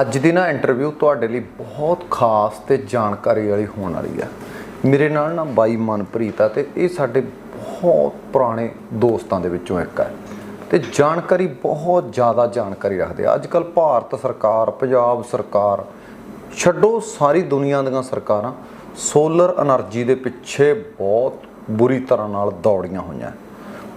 ਅੱਜ ਦੀ ਨਾ ਇੰਟਰਵਿਊ ਤੁਹਾਡੇ ਲਈ ਬਹੁਤ ਖਾਸ ਤੇ ਜਾਣਕਾਰੀ ਵਾਲੀ ਹੋਣ ਵਾਲੀ ਆ। ਮੇਰੇ ਨਾਲ ਨਾ ਬਾਈ ਮਨਪ੍ਰੀਤ ਆ ਤੇ ਇਹ ਸਾਡੇ ਬਹੁਤ ਪੁਰਾਣੇ ਦੋਸਤਾਂ ਦੇ ਵਿੱਚੋਂ ਇੱਕ ਆ। ਤੇ ਜਾਣਕਾਰੀ ਬਹੁਤ ਜ਼ਿਆਦਾ ਜਾਣਕਾਰੀ ਰੱਖਦੇ ਆ। ਅੱਜ ਕੱਲ ਭਾਰਤ ਸਰਕਾਰ, ਪੰਜਾਬ ਸਰਕਾਰ, ਛੱਡੋ ਸਾਰੀ ਦੁਨੀਆ ਦੀਆਂ ਸਰਕਾਰਾਂ ਸੋਲਰ એનર્ਜੀ ਦੇ ਪਿੱਛੇ ਬਹੁਤ ਬੁਰੀ ਤਰ੍ਹਾਂ ਨਾਲ ਦੌੜੀਆਂ ਹੋਈਆਂ।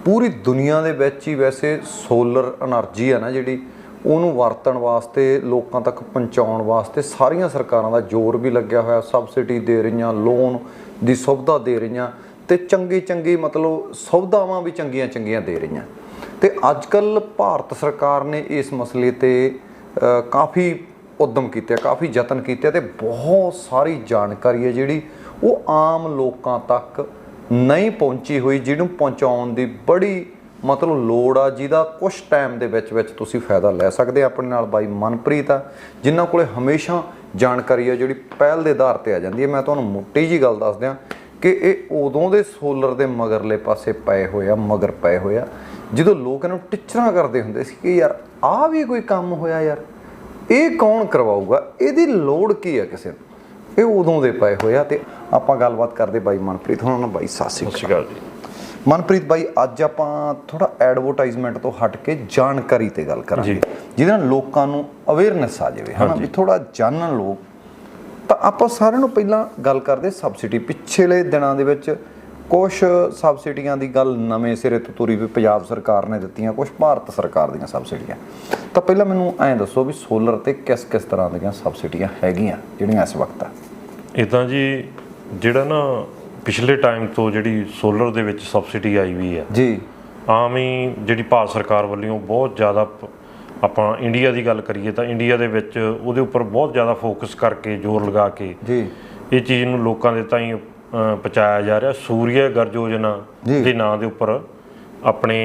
ਪੂਰੀ ਦੁਨੀਆ ਦੇ ਵਿੱਚ ਹੀ ਵੈਸੇ ਸੋਲਰ એનર્ਜੀ ਆ ਨਾ ਜਿਹੜੀ ਉਹਨੂੰ ਵਰਤਣ ਵਾਸਤੇ, ਲੋਕਾਂ ਤੱਕ ਪਹੁੰਚਾਉਣ ਵਾਸਤੇ ਸਾਰੀਆਂ ਸਰਕਾਰਾਂ ਦਾ ਜ਼ੋਰ ਵੀ ਲੱਗਿਆ ਹੋਇਆ, ਸਬਸਿਡੀ ਦੇ ਰਹੀਆਂ ਲੋਨ ਦੀ ਸੁਵਿਧਾ ਦੇ ਰਹੀਆਂ ਤੇ ਚੰਗੀ ਚੰਗੀ ਮਤਲਬ ਸੁਵਿਧਾਵਾਂ ਵੀ ਚੰਗੀਆਂ ਚੰਗੀਆਂ ਦੇ ਰਹੀਆਂ। ਤੇ ਅੱਜ ਕੱਲ ਭਾਰਤ ਸਰਕਾਰ ਨੇ ਇਸ ਮਸਲੇ ਤੇ ਕਾਫੀ ਉਦਮ ਕੀਤੇ, ਕਾਫੀ ਯਤਨ ਕੀਤੇ ਆ ਤੇ ਬਹੁਤ ਸਾਰੀ ਜਾਣਕਾਰੀ ਹੈ ਜਿਹੜੀ ਉਹ ਆਮ ਲੋਕਾਂ ਤੱਕ ਨਹੀਂ ਪਹੁੰਚੀ ਹੋਈ, ਜਿਹਨੂੰ ਪਹੁੰਚਾਉਣ ਦੀ ਬੜੀ ਮਤਲਬ ਲੋੜ ਆ ਜਿਹਦਾ ਕੁਝ ਟਾਈਮ ਦੇ ਵਿੱਚ ਵਿੱਚ ਤੁਸੀਂ ਫਾਇਦਾ ਲੈ ਸਕਦੇ ਆਪਣੇ ਨਾਲ ਬਾਈ ਮਨਪ੍ਰੀਤ ਆ, ਜਿਨ੍ਹਾਂ ਕੋਲੇ ਹਮੇਸ਼ਾ ਜਾਣਕਾਰੀ ਆ ਜਿਹੜੀ ਪਹਿਲ ਦੇ ਆਧਾਰ ਤੇ ਆ ਜਾਂਦੀ ਹੈ ਮੈਂ ਤੁਹਾਨੂੰ ਮੋਟੀ ਜੀ ਗੱਲ ਦੱਸ ਦਿਆਂ ਕਿ ਇਹ ਉਦੋਂ ਦੇ ਸੋਲਰ ਦੇ ਮਗਰਲੇ ਪਾਸੇ ਪਏ ਹੋਏ ਆ, ਮਗਰ ਪਏ ਹੋਏ ਆ, ਜਦੋਂ ਲੋਕ ਇਹਨੂੰ ਟਿਚਰਾਂ ਕਰਦੇ ਹੁੰਦੇ ਸੀ ਕਿ ਯਾਰ ਆਹ ਵੀ ਕੋਈ ਕੰਮ ਹੋਇਆ ਯਾਰ, ਇਹ ਕੌਣ ਕਰਵਾਊਗਾ, ਇਹਦੀ ਲੋੜ ਕੀ ਆ ਕਿਸੇ ਨੂੰ? ਇਹ ਉਦੋਂ ਦੇ ਪਏ ਹੋਏ ਆ ਤੇ ਆਪਾਂ ਗੱਲਬਾਤ ਕਰਦੇ ਬਾਈ ਮਨਪ੍ਰੀਤ ਹੁਣ ਨਾਲ। ਬਾਈ ਸਾਸੀ ਸਤਿ ਸ਼੍ਰੀ ਅਕਾਲ ਜੀ। ਮਨਪ੍ਰੀਤ ਬਾਈ ਅੱਜ ਆਪਾਂ ਥੋੜਾ ਐਡਵਰਟਾਈਜ਼ਮੈਂਟ ਤੋਂ ਹਟ ਕੇ ਜਾਣਕਾਰੀ ਤੇ ਗੱਲ ਕਰਾਂਗੇ। ਜਿਹਦੇ ਨਾਲ ਲੋਕਾਂ ਨੂੰ ਅਵੇਅਰਨੈਸ ਆ ਜਾਵੇ ਹਨਾ? ਵੀ ਥੋੜਾ ਜਾਣਨ ਲੋਕ। ਤਾਂ ਆਪਾਂ ਸਾਰਿਆਂ ਨੂੰ ਪਹਿਲਾਂ ਗੱਲ ਕਰਦੇ ਸਬਸਿਡੀ ਪਿਛਲੇ ਦਿਨਾਂ ਦੇ ਵਿੱਚ ਕੁਝ ਸਬਸਿਡੀਆਂ ਦੀ ਗੱਲ ਨਵੇਂ ਸਿਰੇ ਤੋਂ ਤੁਰੀ ਵੀ ਪੰਜਾਬ ਸਰਕਾਰ ਨੇ ਦਿੱਤੀਆਂ ਕੁਝ ਭਾਰਤ ਸਰਕਾਰ ਦੀਆਂ ਸਬਸਿਡੀਆਂ ਤਾਂ ਪਹਿਲਾਂ ਮੈਨੂੰ ਐਂ ਦੱਸੋ ਵੀ ਸੋਲਰ ਤੇ ਕਿਸ ਕਿਸ ਤਰ੍ਹਾਂ ਦੀਆਂ ਸਬਸਿਡੀਆਂ ਹੈਗੀਆਂ ਜਿਹੜੀਆਂ ਇਸ ਵਕਤ ਆ? ਇਦਾਂ ਜੀ ਜਿਹੜਾ ਨਾ ਪਿਛਲੇ ਟਾਈਮ ਤੋਂ ਜਿਹੜੀ ਸੋਲਰ ਦੇ ਵਿੱਚ ਸਬਸਿਡੀ ਆਈ ਵੀ ਆ ਜੀ। ਆਮ ਹੀ ਜਿਹੜੀ ਭਾਰਤ ਸਰਕਾਰ ਵੱਲੋਂ ਬਹੁਤ ਜ਼ਿਆਦਾ ਆਪਾਂ ਇੰਡੀਆ ਦੀ ਗੱਲ ਕਰੀਏ ਤਾਂ ਇੰਡੀਆ ਦੇ ਵਿੱਚ ਉਹਦੇ ਉੱਪਰ ਬਹੁਤ ਜ਼ਿਆਦਾ ਫੋਕਸ ਕਰਕੇ ਜ਼ੋਰ ਲਗਾ ਕੇ ਜੀ। ਇਹ ਚੀਜ਼ ਨੂੰ ਲੋਕਾਂ ਦੇ ਤਾਈਂ ਪਹੁੰਚਾਇਆ ਜਾ ਰਿਹਾ। ਸੂਰਿਆ ਗਰ ਯੋਜਨਾ। ਦੇ ਨਾਂ ਦੇ ਉੱਪਰ ਆਪਣੇ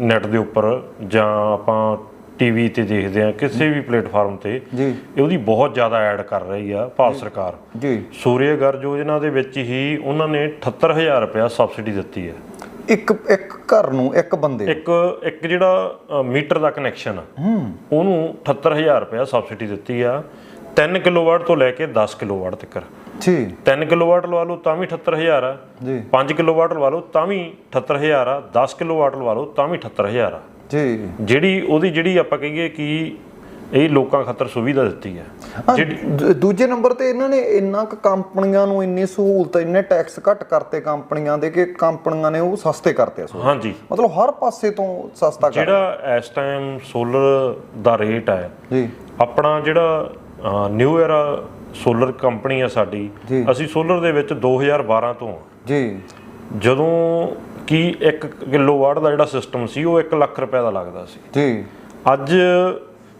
ਨੈਟ ਦੇ ਉੱਪਰ ਜਾਂ ਆਪਾਂ ਟੀਵੀ ਤੇ ਦੇਖਦੇ ਆ ਕਿਸੇ ਵੀ ਪਲੇਟਫਾਰਮ ਤੇ ਜੀ। ਇਹ ਉਹਦੀ ਬਹੁਤ ਜ਼ਿਆਦਾ ਐਡ ਕਰ ਰਹੀ ਆ ਭਾਰਤ ਸਰਕਾਰ। ਜੀ। ਸੂਰਿਆ ਗਰ ਯੋਜਨਾ ਦੇ ਵਿੱਚ ਹੀ ਉਹਨਾਂ ਨੇ 78000 ਰੁਪਇਆ ਸਬਸਿਡੀ ਦਿੱਤੀ ਹੈ। ਇੱਕ ਇੱਕ ਘਰ ਨੂੰ ਇੱਕ ਬੰਦੇ ਇੱਕ ਇੱਕ ਜਿਹੜਾ ਮੀਟਰ ਦਾ ਕਨੈਕਸ਼ਨ ਆ ਉਹਨੂੰ 78000 ਰੁਪਇਆ ਸਬਸਿਡੀ ਦਿੱਤੀ ਆ। 3 ਕਿਲੋਵਾਟ ਤੋਂ ਲੈ ਕੇ 10 ਕਿਲੋਵਾਟ ਤੱਕ। ਜੀ। 3 ਕਿਲੋਵਾਟ ਲਵਾ ਲਓ ਤਾਂ ਵੀ 78000 ਆ। ਜੀ। 5 ਕਿਲੋਵਾਟ ਲਵਾ ਲਓ ਤਾਂ ਵੀ 78000 ਆ। 10 ਕਿਲੋਵਾਟ ਲਵਾ ਲਓ ਤਾਂ ਵੀ 78000 ਆ। ਜੀ। ਜਿਹੜੀ ਉਹਦੀ ਜਿਹੜੀ ਆਪਾਂ ਕਹੀਏ ਕਿ ਇਹ ਲੋਕਾਂ ਖਾਤਰ ਸੁਵਿਧਾ ਦਿੱਤੀ ਹੈ। ਦੂਜੇ ਨੰਬਰ ਤੇ ਇਹਨਾਂ ਨੇ ਇੰਨਾ ਕੁ ਕੰਪਨੀਆਂ ਨੂੰ ਇੰਨੀ ਸਹੂਲਤ ਇੰਨੇ ਟੈਕਸ ਘੱਟ ਕਰਤੇ ਕੰਪਨੀਆਂ ਦੇ ਕਿ ਕੰਪਨੀਆਂ ਨੇ ਉਹ ਸਸਤੇ ਕਰਤੇ ਸੋ ਹਾਂਜੀ। ਮਤਲਬ ਹਰ ਪਾਸੇ ਤੋਂ ਸਸਤਾ ਕਰ ਜਿਹੜਾ ਇਸ ਟਾਈਮ ਸੋਲਰ ਦਾ ਰੇਟ ਹੈ ਜੀ। ਆਪਣਾ ਜਿਹੜਾ ਨਿਊ ਐਰਾ ਸੋਲਰ ਕੰਪਨੀ ਆ ਸਾਡੀ। ਅਸੀਂ ਸੋਲਰ ਦੇ ਵਿੱਚ 2012 ਤੋਂ। ਜੀ। ਜਦੋਂ ਕਿ 1 ਕਿਲੋਵਾਟ ਦਾ ਜਿਹੜਾ ਸਿਸਟਮ ਸੀ ਉਹ 1 ਲੱਖ ਰੁਪਏ ਦਾ ਲੱਗਦਾ ਸੀ। ਜੀ। ਅੱਜ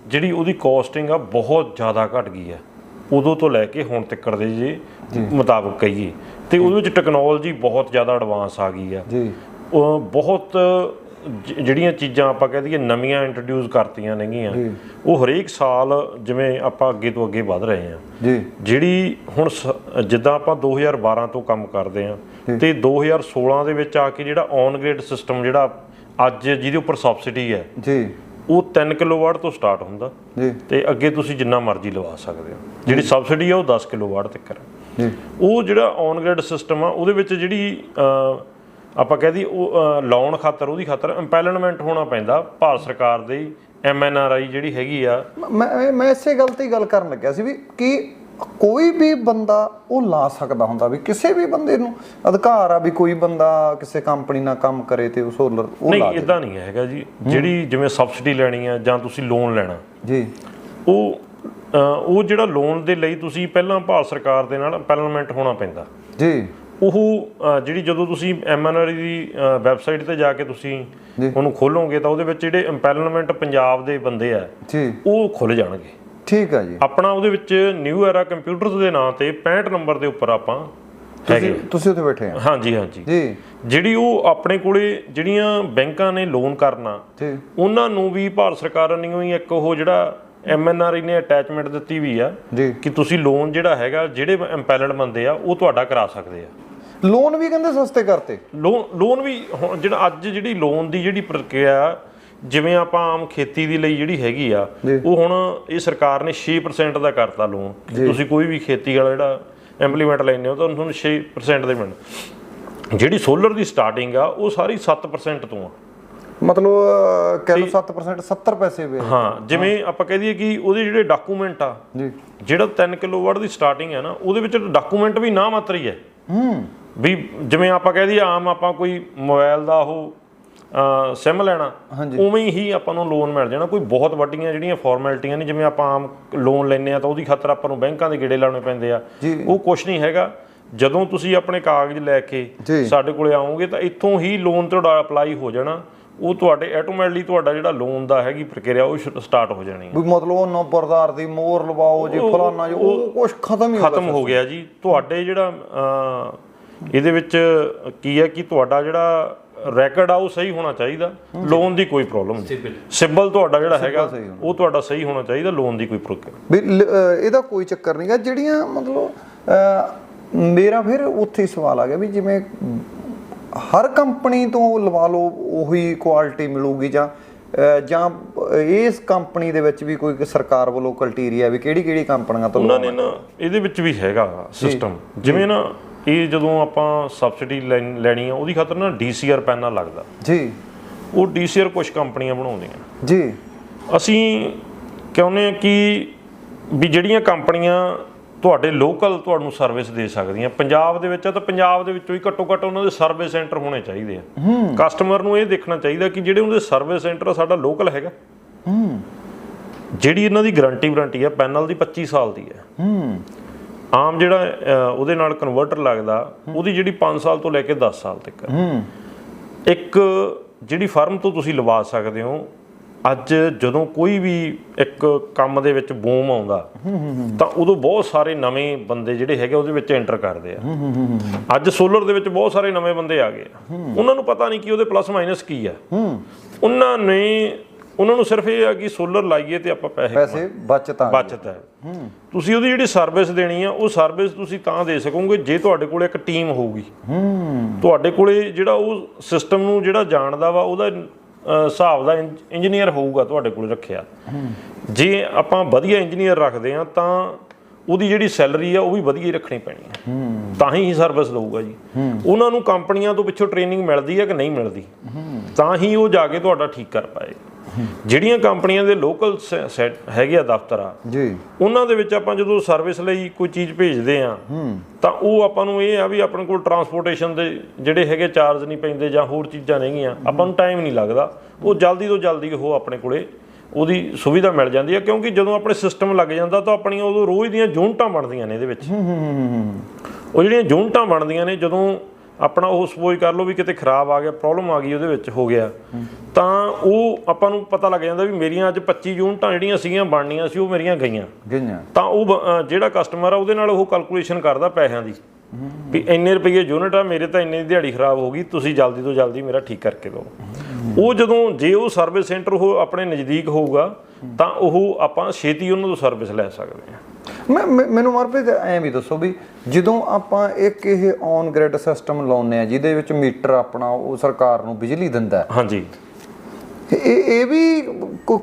ਜਿਹੜੀ ਉਹਦੀ ਕੋਸਟਿੰਗ ਆ ਬਹੁਤ ਜ਼ਿਆਦਾ ਘਟ ਗਈ ਹੈ। ਉਦੋਂ ਤੋਂ ਲੈ ਕੇ ਹੁਣ ਤੱਕ ਦੇ ਜੀ ਮੁਤਾਬਕ ਕਹੀਏ। ਤੇ ਉਹਦੇ ਵਿੱਚ ਟੈਕਨੋਲੋਜੀ ਬਹੁਤ ਜ਼ਿਆਦਾ ਐਡਵਾਂਸ ਆ ਗਈ ਆ ਜੀ। ਉਹ ਬਹੁਤ ਜਿਹੜੀਆਂ ਚੀਜ਼ਾਂ ਆਪਾਂ ਕਹਿ ਦਈਏ ਨਵੀਆਂ ਇੰਟਰੋਡਿਊਸ ਕਰਤੀਆਂ ਨੇਗੀਆਂ ਉਹ ਹਰੇਕ ਸਾਲ ਜਿਵੇਂ ਆਪਾਂ ਅੱਗੇ ਤੋਂ ਅੱਗੇ ਵਧ ਰਹੇ ਹਾਂ। ਜੀ। ਜਿਹੜੀ ਹੁਣ ਜਿੱਦਾਂ ਆਪਾਂ 2012 ਤੋਂ ਕੰਮ ਕਰਦੇ ਆ ਤੇ 2016 ਦੇ ਵਿੱਚ ਆ ਕੇ ਜਿਹੜਾ ਔਨ ਗ੍ਰਿਡ ਸਿਸਟਮ ਜਿਹੜਾ ਅੱਜ ਜਿਹਦੇ ਉੱਪਰ ਸਬਸਿਡੀ ਹੈ ਜੀ। ਉਹ 3 ਕਿਲੋਵਾਟ ਤੋਂ ਸਟਾਰਟ ਹੁੰਦਾ। ਜੀ। ਤੇ ਅੱਗੇ ਤੁਸੀਂ ਜਿੰਨਾ ਮਰਜ਼ੀ ਲਵਾ ਸਕਦੇ ਹੋ। ਜਿਹੜੀ ਸਬਸਿਡੀ ਆ ਉਹ 10 ਕਿਲੋਵਾਟ ਤੱਕ ਹੈ। ਜੀ। ਉਹ ਜਿਹੜਾ ਔਨ ਗ੍ਰਿਡ ਸਿਸਟਮ ਆ ਉਹਦੇ ਵਿੱਚ ਜਿਹੜੀ ਆਪਾਂ ਕਹਦੇ ਉਹ ਲਾਉਣ ਖਾਤਰ ਉਹਦੀ ਖਾਤਰ ਇੰਪੈਲਮੈਂਟ ਹੋਣਾ ਪੈਂਦਾ ਭਾਰਤ ਸਰਕਾਰ ਦੇ ਐਮਐਨਆਰਆਈ ਜਿਹੜੀ ਹੈਗੀ ਆ। ਮੈਂ ਮੈਂ ਇਸੇ ਗੱਲ ਤੇ ਗੱਲ ਕਰਨ ਲੱਗਿਆ ਸੀ ਵੀ ਕਿ ਕੋਈ ਵੀ ਬੰਦਾ ਉਹ ਲਾ ਸਕਦਾ ਹੁੰਦਾ ਵੀ ਕਿਸੇ ਵੀ ਬੰਦੇ ਨੂੰ ਅਧਿਕਾਰ ਆ ਵੀ ਕੋਈ ਬੰਦਾ ਕਿਸੇ ਕੰਪਨੀ ਨਾਲ ਕੰਮ ਕਰੇ ਤੇ ਉਹ ਸੋਲਰ ਉਹ ਲਾ ਨਹੀਂ ਇਦਾਂ ਨਹੀਂ ਹੈਗਾ ਜੀ। ਜਿਹੜੀ ਜਿਵੇਂ ਸਬਸਿਡੀ ਲੈਣੀ ਆ ਜਾਂ ਤੁਸੀਂ ਲੋਨ ਲੈਣਾ। ਜੀ। ਉਹ ਉਹ ਜਿਹੜਾ ਲੋਨ ਦੇ ਲਈ ਤੁਸੀਂ ਪਹਿਲਾਂ ਭਾਰਤ ਸਰਕਾਰ ਦੇ ਨਾਲ ਇੰਪੈਲਮੈਂਟ ਹੋਣਾ ਪੈਂਦਾ। ਜੀ। ਉਹ ਜਿਹੜੀ ਜਦੋਂ ਤੁਸੀਂ ਐਮਐਨਆਰਆਈ ਦੀ ਵੈਬਸਾਈਟ ਤੇ ਜਾ ਕੇ ਤੁਸੀਂ। ਉਹਨੂੰ ਖੋਲੋਗੇ ਤਾਂ ਉਹਦੇ ਵਿੱਚ ਜਿਹੜੇ ਇੰਪੈਲਮੈਂਟ ਪੰਜਾਬ ਦੇ ਬੰਦੇ ਆ ਉਹ ਖੁੱਲ ਜਾਣਗੇ। ਠੀਕ ਆ ਜੀ। ਆਪਣਾ ਉਹਦੇ ਵਿੱਚ ਨਿਊ ਐਰਾ ਕੰਪਿਊਟਰਸ ਦੇ ਨਾਂ ਤੇ 65 ਨੰਬਰ ਦੇ ਉੱਪਰ ਆਪਾਂ ਤੁਸੀਂ ਤੁਸੀਂ ਉੱਥੇ ਬੈਠੇ ਆ? ਹਾਂਜੀ ਹਾਂਜੀ। ਜੀ। ਜਿਹੜੀ ਉਹ ਆਪਣੇ ਕੋਲੇ ਜਿਹੜੀਆਂ ਬੈਂਕਾਂ ਨੇ ਲੋਨ ਕਰਨਾ ਉਹਨਾਂ ਨੂੰ ਵੀ ਭਾਰਤ ਸਰਕਾਰ ਨੇ ਹੀ ਇੱਕ ਉਹ ਜਿਹੜਾ ਐਮਐਨਆਰਆਈ ਨੇ ਅਟੈਚਮੈਂਟ ਦਿੱਤੀ ਵੀ ਆ ਕਿ ਤੁਸੀਂ ਲੋਨ ਜਿਹੜਾ ਹੈਗਾ ਜਿਹੜੇ ਇੰਪੈਲਡ ਬੰਦੇ ਆ ਉਹ ਤੁਹਾਡਾ ਕਰਾ ਸਕਦੇ ਆ। ਲੋਨ ਵੀ ਕਹਿੰਦੇ ਸਸਤੇ ਕਰਤੇ। ਲੋਨ ਲੋਨ ਵੀ ਹੁਣ ਜਿਹੜਾ ਅੱਜ ਜਿਹੜੀ ਲੋਨ ਦੀ ਜਿਹੜੀ ਪ੍ਰਕਿਰਿਆ ਜਿਵੇਂ ਆਪਾਂ ਆਮ ਖੇਤੀ ਦੇ ਲਈ ਜਿਹੜੀ ਹੈਗੀ ਆ। ਉਹ ਹੁਣ ਇਹ ਸਰਕਾਰ ਨੇ 6% ਦਾ ਕਰਤਾ ਲੋਨ ਤੁਸੀਂ ਕੋਈ ਵੀ ਖੇਤੀ ਵਾਲਾ ਜਿਹੜਾ ਇੰਪਲੀਮੈਂਟ ਲੈਣੇ ਹੋ ਤਾਂ ਤੁਹਾਨੂੰ 6% ਦੇ ਮਿਲਣ। ਜਿਹੜੀ ਸੋਲਰ ਦੀ ਸਟਾਰਟਿੰਗ ਆ ਉਹ ਸਾਰੀ 7% ਤੋਂ ਆ। ਮਤਲਬ ਕਹਿ ਲਓ 7% 70 ਪੈਸੇ ਵੀ ਹੈ। ਹਾਂ ਜਿਵੇਂ ਆਪਾਂ ਕਹਿ ਦਈਏ ਕਿ ਉਹਦੇ ਜਿਹੜੇ ਡਾਕੂਮੈਂਟ ਆ ਜੀ। ਜਿਹੜਾ 3 ਕਿਲੋਵਾਟ ਦੀ ਸਟਾਰਟਿੰਗ ਹੈ ਨਾ ਉਹਦੇ ਵਿੱਚ ਡਾਕੂਮੈਂਟ ਵੀ ਨਾ ਮਾਤਰ ਹੀ ਹੈ ਹੂੰ। ਵੀ ਜਿਵੇਂ ਆਪਾਂ ਕਹਿ ਦਈਏ ਆਮ ਆਪਾਂ ਕੋਈ ਮੋਬਾਈਲ ਦਾ ਉਹ ਸਿਮ ਲੈਣਾ। ਉਵੇਂ ਹੀ ਆਪਾਂ ਨੂੰ ਲੋਨ ਮਿਲ ਜਾਣਾ। ਕੋਈ ਬਹੁਤ ਵੱਡੀਆਂ ਜਿਹੜੀਆਂ ਫਾਰਮੈਲਿਟੀਆਂ ਨਹੀਂ ਜਿਵੇਂ ਆਪਾਂ ਆਮ ਲੋਨ ਲੈਂਦੇ ਆ ਤਾਂ ਉਹਦੀ ਖਾਤਰ ਆਪਾਂ ਨੂੰ ਬੈਂਕਾਂ ਦੇ ਗੇੜੇ ਲਾਉਣੇ ਪੈਂਦੇ ਆ। ਉਹ ਕੁਝ ਨਹੀਂ ਹੈਗਾ। ਜਦੋਂ ਤੁਸੀਂ ਆਪਣੇ ਕਾਗਜ਼ ਲੈ ਕੇ। ਸਾਡੇ ਕੋਲੇ ਆਓਗੇ ਤਾਂ ਇੱਥੋਂ ਹੀ ਲੋਨ ਤੁਹਾਡਾ ਅਪਲਾਈ ਹੋ ਜਾਣਾ। ਉਹ ਤੁਹਾਡੇ ਆਟੋਮੈਟਿਕਲੀ ਤੁਹਾਡਾ ਜਿਹੜਾ ਲੋਨ ਦਾ ਹੈਗੀ ਪ੍ਰਕਿਰਿਆ ਉਹ ਸਟਾਰਟ ਹੋ ਜਾਣੀ ਹੈ ਵੀ ਮਤਲਬ ਉਹ ਨੰਬਰਦਾਰ ਦੀ ਮੋਹਰ ਲਵਾਓ ਜੀ ਫਲਾਨਾ ਜੀ ਉਹ ਕੁਝ ਖਤਮ ਹੀ ਹੋ ਖਤਮ ਹੋ ਗਿਆ ਜੀ। ਤੁਹਾਡੇ ਜਿਹੜਾ ਇਹਦੇ ਵਿੱਚ ਕੀ ਹੈ ਕਿ ਤੁਹਾਡਾ ਜਿਹੜਾ ਰੈਕੋਰਡ ਆ ਉਹ ਸਹੀ ਹੋਣਾ ਚਾਹੀਦਾ ਲੋਨ ਦੀ ਕੋਈ ਪ੍ਰੋਬਲਮ ਨਹੀਂ। ਸਿਬਲ ਤੁਹਾਡਾ ਜਿਹੜਾ ਹੈਗਾ। ਉਹ ਤੁਹਾਡਾ ਸਹੀ ਹੋਣਾ ਚਾਹੀਦਾ ਲੋਨ ਦੀ ਕੋਈ ਪ੍ਰੋਬਲਮ ਇਹਦਾ ਕੋਈ ਚੱਕਰ ਨਹੀਂਗਾ ਜਿਹੜੀਆਂ ਮਤਲਬ ਮੇਰਾ ਫਿਰ ਉੱਥੇ ਸਵਾਲ ਆ ਗਿਆ ਵੀ ਜਿਵੇਂ ਹਰ ਕੰਪਨੀ ਤੋਂ ਲਵਾ ਲਓ ਉਹੀ ਕੁਆਲਿਟੀ ਮਿਲੂਗੀ ਜਾਂ ਜਾਂ ਇਸ ਕੰਪਨੀ ਦੇ ਵਿੱਚ ਵੀ ਕੋਈ ਸਰਕਾਰ ਵੱਲੋਂ ਕ੍ਰਾਈਟੇਰੀਆ ਵੀ ਕਿਹੜੀ ਕਿਹੜੀ ਕੰਪਨੀਆਂ ਤੋਂ ਉਹਨਾਂ ਨੇ ਨਾ ਇਹਦੇ ਵਿੱਚ ਵੀ ਹੈਗਾ ਸਿਸਟਮ ਜਿਵੇਂ ਨਾ ਇਹ ਜਦੋਂ ਆਪਾਂ ਸਬਸਿਡੀ ਲੈਣੀ ਆ ਉਹਦੀ ਖਾਤਰ ਨਾ ਡੀਸੀਆਰ ਪੈਨਾ ਲੱਗਦਾ। ਜੀ। ਉਹ ਡੀਸੀਆਰ ਕੁਝ ਕੰਪਨੀਆਂ ਬਣਾਉਂਦੀਆਂ। ਜੀ। ਅਸੀਂ ਚਾਹੁੰਦੇ ਹਾਂ ਕਿ ਵੀ ਜਿਹੜੀਆਂ ਕੰਪਨੀਆਂ ਤੁਹਾਡੇ ਲੋਕਲ ਤੁਹਾਨੂੰ ਸਰਵਿਸ ਦੇ ਸਕਦੀਆਂ ਪੰਜਾਬ ਦੇ ਵਿੱਚ ਆ ਤਾਂ ਪੰਜਾਬ ਦੇ ਵਿੱਚੋਂ ਹੀ ਘੱਟੋ ਘੱਟ ਉਹਨਾਂ ਦੇ ਸਰਵਿਸ ਸੈਂਟਰ ਹੋਣੇ ਚਾਹੀਦੇ ਆ। ਕਸਟਮਰ ਨੂੰ ਇਹ ਦੇਖਣਾ ਚਾਹੀਦਾ ਕਿ ਜਿਹੜੇ ਉਹਦੇ ਸਰਵਿਸ ਸੈਂਟਰ ਆ ਸਾਡਾ ਲੋਕਲ ਹੈਗਾ। ਜਿਹੜੀ ਇਹਨਾਂ ਦੀ ਗਾਰੰਟੀ ਵਾਰੰਟੀ ਆ ਪੈਨਲ ਦੀ 25 ਸਾਲ ਦੀ ਹੂੰ। ਆਮ ਜਿਹੜਾ ਉਹਦੇ ਨਾਲ ਕਨਵਰਟਰ ਲੱਗਦਾ ਉਹਦੀ ਜਿਹੜੀ 5 ਸਾਲ ਤੋਂ ਲੈ ਕੇ 10 ਸਾਲ ਤੱਕ। ਇੱਕ ਜਿਹੜੀ ਫਰਮ ਤੋਂ ਤੁਸੀਂ ਲਵਾ ਸਕਦੇ ਹੋ ਅੱਜ ਜਦੋਂ ਕੋਈ ਵੀ ਇੱਕ ਕੰਮ ਦੇ ਵਿੱਚ ਬੂਮ ਆਉਂਦਾ ਤਾਂ ਉਦੋਂ ਬਹੁਤ ਸਾਰੇ ਨਵੇਂ ਬੰਦੇ ਜਿਹੜੇ ਹੈਗੇ ਉਹਦੇ ਵਿੱਚ ਐਂਟਰ ਕਰਦੇ ਆ। ਅੱਜ ਸੋਲਰ ਦੇ ਵਿੱਚ ਬਹੁਤ ਸਾਰੇ ਨਵੇਂ ਬੰਦੇ ਆ ਗਏ ਆ। ਉਹਨਾਂ ਨੂੰ ਪਤਾ ਨਹੀਂ ਕਿ ਉਹਦੇ ਪਲੱਸ ਮਾਈਨਸ ਕੀ ਆ। ਉਹਨਾਂ ਨੇ ਉਹਨਾਂ ਨੂੰ ਸਿਰਫ ਇਹ ਆ ਕਿ ਸੋਲਰ ਲਾਈਏ ਤੇ ਆਪਾਂ ਪੈਸੇ ਪੈਸੇ ਬਚਤ ਆ ਬਚਤ ਹੈ। ਤੁਸੀਂ ਉਹਦੀ ਜਿਹੜੀ ਸਰਵਿਸ ਦੇਣੀ ਆ ਉਹ ਸਰਵਿਸ ਤੁਸੀਂ ਤਾਂ ਦੇ ਸਕੋਗੇ ਜੇ ਤੁਹਾਡੇ ਕੋਲ ਇੱਕ ਟੀਮ ਹੋਊਗੀ। ਹੂੰ। ਤੁਹਾਡੇ ਕੋਲੇ ਜਿਹੜਾ ਉਹ ਸਿਸਟਮ ਨੂੰ ਜਿਹੜਾ ਜਾਣਦਾ ਵਾ ਉਹਦਾ ਹਿਸਾਬ ਦਾ ਇੰਜੀਨੀਅਰ ਹੋਊਗਾ ਤੁਹਾਡੇ ਕੋਲ ਰੱਖਿਆ। ਜੇ ਆਪਾਂ ਵਧੀਆ ਇੰਜੀਨੀਅਰ ਰੱਖਦੇ ਆ ਤਾਂ ਉਹਦੀ ਜਿਹੜੀ ਸੈਲਰੀ ਆ ਉਹ ਵੀ ਵਧੀਆ ਰੱਖਣੀ ਪੈਣੀ ਹੈ। ਤਾਂ ਹੀ ਹੀ ਸਰਵਿਸ ਦਊਗਾ ਜੀ। ਉਹਨਾਂ ਨੂੰ ਕੰਪਨੀਆਂ ਤੋਂ ਪਿੱਛੋਂ ਟ੍ਰੇਨਿੰਗ ਮਿਲਦੀ ਹੈ ਕਿ ਨਹੀਂ ਮਿਲਦੀ? ਤਾਂ ਹੀ ਉਹ ਜਾ ਕੇ ਤੁਹਾਡਾ ਠੀਕ ਕਰ ਪਾਏ। ਜਿਹੜੀਆਂ ਕੰਪਨੀਆਂ ਦੇ ਲੋਕਲ ਹੈਗੇ ਆ ਦਫ਼ਤਰ ਆ ਜੀ। ਉਹਨਾਂ ਦੇ ਵਿੱਚ ਆਪਾਂ ਜਦੋਂ ਸਰਵਿਸ ਲਈ ਕੋਈ ਚੀਜ਼ ਭੇਜਦੇ ਆ ਤਾਂ ਉਹ ਆਪਾਂ ਨੂੰ ਇਹ ਆ ਵੀ ਆਪਣੇ ਕੋਲ ਟਰਾਂਸਪੋਰਟੇਸ਼ਨ ਦੇ ਜਿਹੜੇ ਹੈਗੇ ਚਾਰਜ ਨਹੀਂ ਪੈਂਦੇ ਜਾਂ ਹੋਰ ਚੀਜ਼ਾਂ ਨਹੀਂਆਂ ਆਪਾਂ ਨੂੰ ਟਾਈਮ ਨਹੀਂ ਲੱਗਦਾ। ਉਹ ਜਲਦੀ ਤੋਂ ਜਲਦੀ ਉਹ ਆਪਣੇ ਕੋਲੇ ਉਹਦੀ ਸੁਵਿਧਾ ਮਿਲ ਜਾਂਦੀ ਹੈ ਕਿਉਂਕਿ ਜਦੋਂ ਆਪਣੇ ਸਿਸਟਮ ਲੱਗ ਜਾਂਦਾ ਤਾਂ ਆਪਣੀਆਂ ਉਦੋਂ ਰੋਜ਼ ਦੀਆਂ ਯੂਨਿਟਾਂ ਬਣਦੀਆਂ ਨੇ ਇਹਦੇ ਵਿੱਚ। ਉਹ ਜਿਹੜੀਆਂ ਯੂਨਿਟਾਂ ਬਣਦੀਆਂ ਨੇ ਜਦੋਂ ਆਪਣਾ ਉਹ ਸਪੋਜ਼ ਕਰ ਲਓ ਵੀ ਕਿਤੇ ਖਰਾਬ ਆ ਗਿਆ ਪ੍ਰੋਬਲਮ ਆ ਗਈ ਉਹਦੇ ਵਿੱਚ ਹੋ ਗਿਆ। ਤਾਂ ਉਹ ਆਪਾਂ ਨੂੰ ਪਤਾ ਲੱਗ ਜਾਂਦਾ ਵੀ ਮੇਰੀਆਂ ਅੱਜ 25 ਯੂਨਿਟਾਂ ਜਿਹੜੀਆਂ ਸੀਗੀਆਂ ਬਣਨੀਆਂ ਸੀ ਉਹ ਮੇਰੀਆਂ ਗਈਆਂ। ਗਈਆਂ। ਤਾਂ ਉਹ ਜਿਹੜਾ ਕਸਟਮਰ ਆ ਉਹਦੇ ਨਾਲ ਉਹ ਕੈਲਕੂਲੇਸ਼ਨ ਕਰਦਾ ਪੈਸਿਆਂ ਦੀ। ਵੀ ਇੰਨੇ ਰੁਪਏ ਯੂਨਿਟ ਆ ਮੇਰੇ ਤਾਂ ਇੰਨੇ ਦੀ ਦਿਹਾੜੀ ਖਰਾਬ ਹੋ ਗਈ ਤੁਸੀਂ ਜਲਦੀ ਤੋਂ ਜਲਦੀ ਮੇਰਾ ਠੀਕ ਕਰਕੇ ਦਿਓ। ਉਹ ਜਦੋਂ ਜੇ ਉਹ ਸਰਵਿਸ ਸੈਂਟਰ ਉਹ ਆਪਣੇ ਨਜ਼ਦੀਕ ਹੋਊਗਾ ਤਾਂ ਉਹ ਆਪਾਂ ਛੇਤੀ ਉਹਨਾਂ ਤੋਂ ਸਰਵਿਸ ਲੈ ਸਕਦੇ ਹਾਂ। ਮੈਂ ਮੈਨੂੰ ਮਰਪੇ ਐਂ ਵੀ ਦੱਸੋ ਵੀ ਜਦੋਂ ਆਪਾਂ ਇੱਕ ਇਹ ਔਨ ਗ੍ਰਿਡ ਸਿਸਟਮ ਲਾਉਂਦੇ ਆ ਜਿਹਦੇ ਵਿੱਚ ਮੀਟਰ ਆਪਣਾ ਉਹ ਸਰਕਾਰ ਨੂੰ ਬਿਜਲੀ ਦਿੰਦਾ ਹਾਂਜੀ। ਇਹ ਇਹ ਵੀ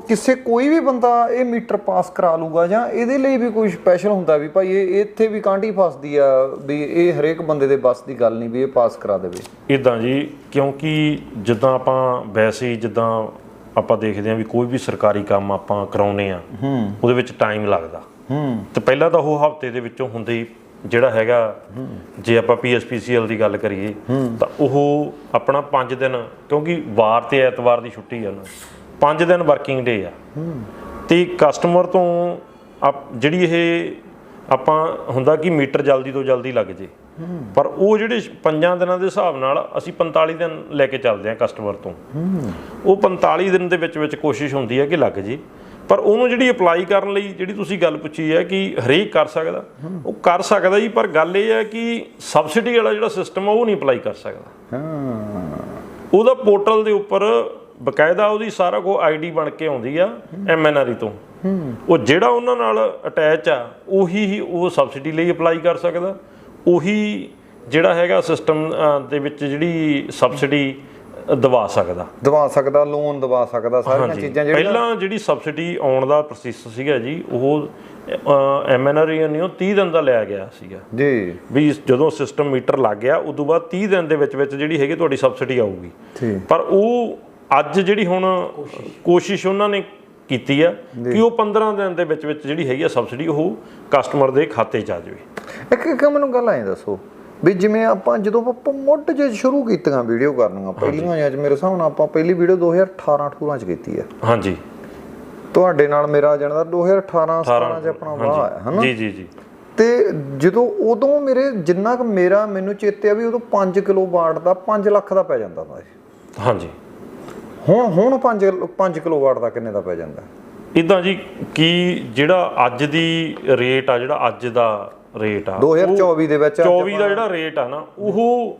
ਕਿਸੇ ਕੋਈ ਵੀ ਬੰਦਾ ਇਹ ਮੀਟਰ ਪਾਸ ਕਰਾ ਲੂਗਾ ਜਾਂ ਇਹਦੇ ਲਈ ਵੀ ਕੋਈ ਸਪੈਸ਼ਲ ਹੁੰਦਾ ਵੀ ਭਾਈ ਇਹ ਇੱਥੇ ਵੀ ਕਾਂਢੀ ਫਸਦੀ ਆ ਵੀ ਇਹ ਹਰੇਕ ਬੰਦੇ ਦੇ ਬਸ ਦੀ ਗੱਲ ਨਹੀਂ ਵੀ ਇਹ ਪਾਸ ਕਰਾ ਦੇਵੇ। ਇਦਾਂ ਜੀ ਕਿਉਂਕਿ ਜਿੱਦਾਂ ਆਪਾਂ ਵੈਸੇ ਜਿੱਦਾਂ ਆਪਾਂ ਦੇਖਦੇ ਹਾਂ ਵੀ ਕੋਈ ਵੀ ਸਰਕਾਰੀ ਕੰਮ ਆਪਾਂ ਕਰਾਉਨੇ ਆ ਉਹਦੇ ਵਿੱਚ ਟਾਈਮ ਲੱਗਦਾ। ਤੇ ਪਹਿਲਾਂ ਤਾਂ ਉਹ ਹਫ਼ਤੇ ਦੇ ਵਿੱਚੋਂ ਹੁੰਦੇ ਹੀ ਜਿਹੜਾ ਹੈਗਾ, ਜੇ ਆਪਾਂ ਪੀਐਸਪੀਸੀਐਲ ਦੀ ਗੱਲ ਕਰੀਏ, ਤਾਂ ਉਹ ਆਪਣਾ 5 ਦਿਨ, ਕਿਉਂਕਿ ਵਾਰ ਤੇ ਐਤਵਾਰ ਦੀ ਛੁੱਟੀ ਆ ਨਾ 5 ਦਿਨ ਵਰਕਿੰਗ ਡੇ ਆ। ਤੇ ਕਸਟਮਰ ਤੋਂ ਜਿਹੜੀ ਇਹ ਆਪਾਂ ਹੁੰਦਾ ਕਿ ਮੀਟਰ ਜਲਦੀ ਤੋਂ ਜਲਦੀ ਲੱਗ ਜੇ, ਪਰ ਉਹ ਜਿਹੜੇ ਪੰਜਾਂ ਦਿਨਾਂ ਦੇ ਹਿਸਾਬ ਨਾਲ ਅਸੀਂ 45 ਦਿਨ ਲੈ ਕੇ ਚੱਲਦੇ ਹਾਂ ਕਸਟਮਰ ਤੋਂ। ਉਹ 45 ਦਿਨ ਦੇ ਵਿੱਚ ਵਿੱਚ ਕੋਸ਼ਿਸ਼ ਹੁੰਦੀ ਹੈ ਕਿ ਲੱਗ ਜੇ। ਪਰ ਉਹਨੂੰ ਜਿਹੜੀ ਅਪਲਾਈ ਕਰਨ ਲਈ ਜਿਹੜੀ ਤੁਸੀਂ ਗੱਲ ਪੁੱਛੀ ਹੈ ਕਿ ਹਰੇਕ ਕਰ ਸਕਦਾ ਉਹ ਕਰ ਸਕਦਾ ਜੀ ਪਰ ਗੱਲ ਇਹ ਹੈ ਕਿ ਸਬਸਿਡੀ ਵਾਲਾ ਜਿਹੜਾ ਸਿਸਟਮ ਆ ਉਹ ਨਹੀਂ ਅਪਲਾਈ ਕਰ ਸਕਦਾ। ਹਾਂ। ਉਹਦਾ ਪੋਰਟਲ ਦੇ ਉੱਪਰ ਬਕਾਇਦਾ ਉਹਦੀ ਸਾਰਾ ਕੋ ਆਈਡੀ ਬਣ ਕੇ ਆਉਂਦੀ ਆ ਐਮਐਨਆਰਈ ਤੋਂ। ਉਹ ਜਿਹੜਾ ਉਹਨਾਂ ਨਾਲ ਅਟੈਚ ਆ ਉਹੀ ਹੀ ਉਹ ਸਬਸਿਡੀ ਲਈ ਅਪਲਾਈ ਕਰ ਸਕਦਾ। ਉਹੀ ਜਿਹੜਾ ਹੈਗਾ ਸਿਸਟਮ ਦੇ ਵਿੱਚ ਜਿਹੜੀ ਸਬਸਿਡੀ ਦਵਾ ਸਕਦਾ। ਦਵਾ ਸਕਦਾ ਲੋਨ ਦਵਾ ਸਕਦਾ ਸਾਰੀਆਂ ਚੀਜ਼ਾਂ ਜਿਹੜੀਆਂ ਪਹਿਲਾਂ ਜਿਹੜੀ ਸਬਸਿਡੀ ਆਉਣ ਦਾ ਪ੍ਰੋਸੈਸ ਸੀਗਾ ਜੀ ਉਹ ਐਮਐਨਆਰ ਨਹੀਂ ਉਹ 30 ਦਿਨ ਦਾ ਲਿਆ ਗਿਆ ਸੀਗਾ। ਜੀ। ਵੀ ਜਦੋਂ ਸਿਸਟਮ ਮੀਟਰ ਲੱਗ ਗਿਆ ਉਦੋਂ ਬਾਅਦ 30 ਦਿਨ ਦੇ ਵਿੱਚ ਵਿੱਚ ਜਿਹੜੀ ਹੈਗੀ ਤੁਹਾਡੀ ਸਬਸਿਡੀ ਆਊਗੀ। ਪਰ ਉਹ ਅੱਜ ਜਿਹੜੀ ਹੁਣ ਕੋਸ਼ਿਸ਼ ਉਹਨਾਂ ਨੇ ਕੀਤੀ ਆ ਕਿ ਉਹ 15 ਦਿਨ ਦੇ ਵਿੱਚ ਵਿੱਚ ਜਿਹੜੀ ਹੈਗੀ ਆ ਸਬਸਿਡੀ ਉਹ ਕਸਟਮਰ ਦੇ ਖਾਤੇ 'ਚ ਆ ਜਾਵੇ। ਇੱਕ ਇੱਕ ਮੈਨੂੰ ਗੱਲ ਐਂ ਦੱਸੋ। ਵੀ ਜਿਵੇਂ ਆਪਾਂ ਜਦੋਂ ਆਪਾਂ ਮੁੱਢ ਜੇ ਸ਼ੁਰੂ ਕੀਤੀਆਂ ਵੀਡੀਓ ਕਰਨੀਆਂ ਪਹਿਲੀਆਂ ਜਾਂ ਮੇਰੇ ਹਿਸਾਬ ਨਾਲ ਆਪਾਂ ਪਹਿਲੀ ਵੀਡੀਓ 2018 18 ਚ ਕੀਤੀ ਹੈ ਹਾਂਜੀ। ਤੁਹਾਡੇ ਨਾਲ ਮੇਰਾ ਜਾਣਦਾ 2018 17 ਚ ਆਪਣਾ ਵਾਹ ਹੈ ਹਨਾ? ਜੀ ਜੀ ਜੀ। ਤੇ ਜਦੋਂ ਉਦੋਂ ਮੇਰੇ ਜਿੰਨਾ ਕੁ ਮੇਰਾ ਮੈਨੂੰ ਚੇਤੇ ਆ ਵੀ ਉਦੋਂ 5 ਕਿਲੋ ਵਾਟ ਦਾ 5 ਲੱਖ ਦਾ ਪੈ ਜਾਂਦਾ ਸੀ। ਹਾਂਜੀ। ਹੁਣ ਹੁਣ 5 5 ਕਿਲੋ ਵਾਟ ਦਾ ਕਿੰਨੇ ਦਾ ਪੈ ਜਾਂਦਾ? ਇਦਾਂ ਜੀ ਕਿ ਜਿਹੜਾ ਅੱਜ ਦੀ ਰੇਟ ਆ ਜਿਹੜਾ ਅੱਜ ਦਾ ਰੇਟ ਆ। 2024 ਦੇ ਵਿੱਚ ਅੱਜ 24 ਦਾ ਜਿਹੜਾ ਰੇਟ ਆ ਨਾ ਉਹ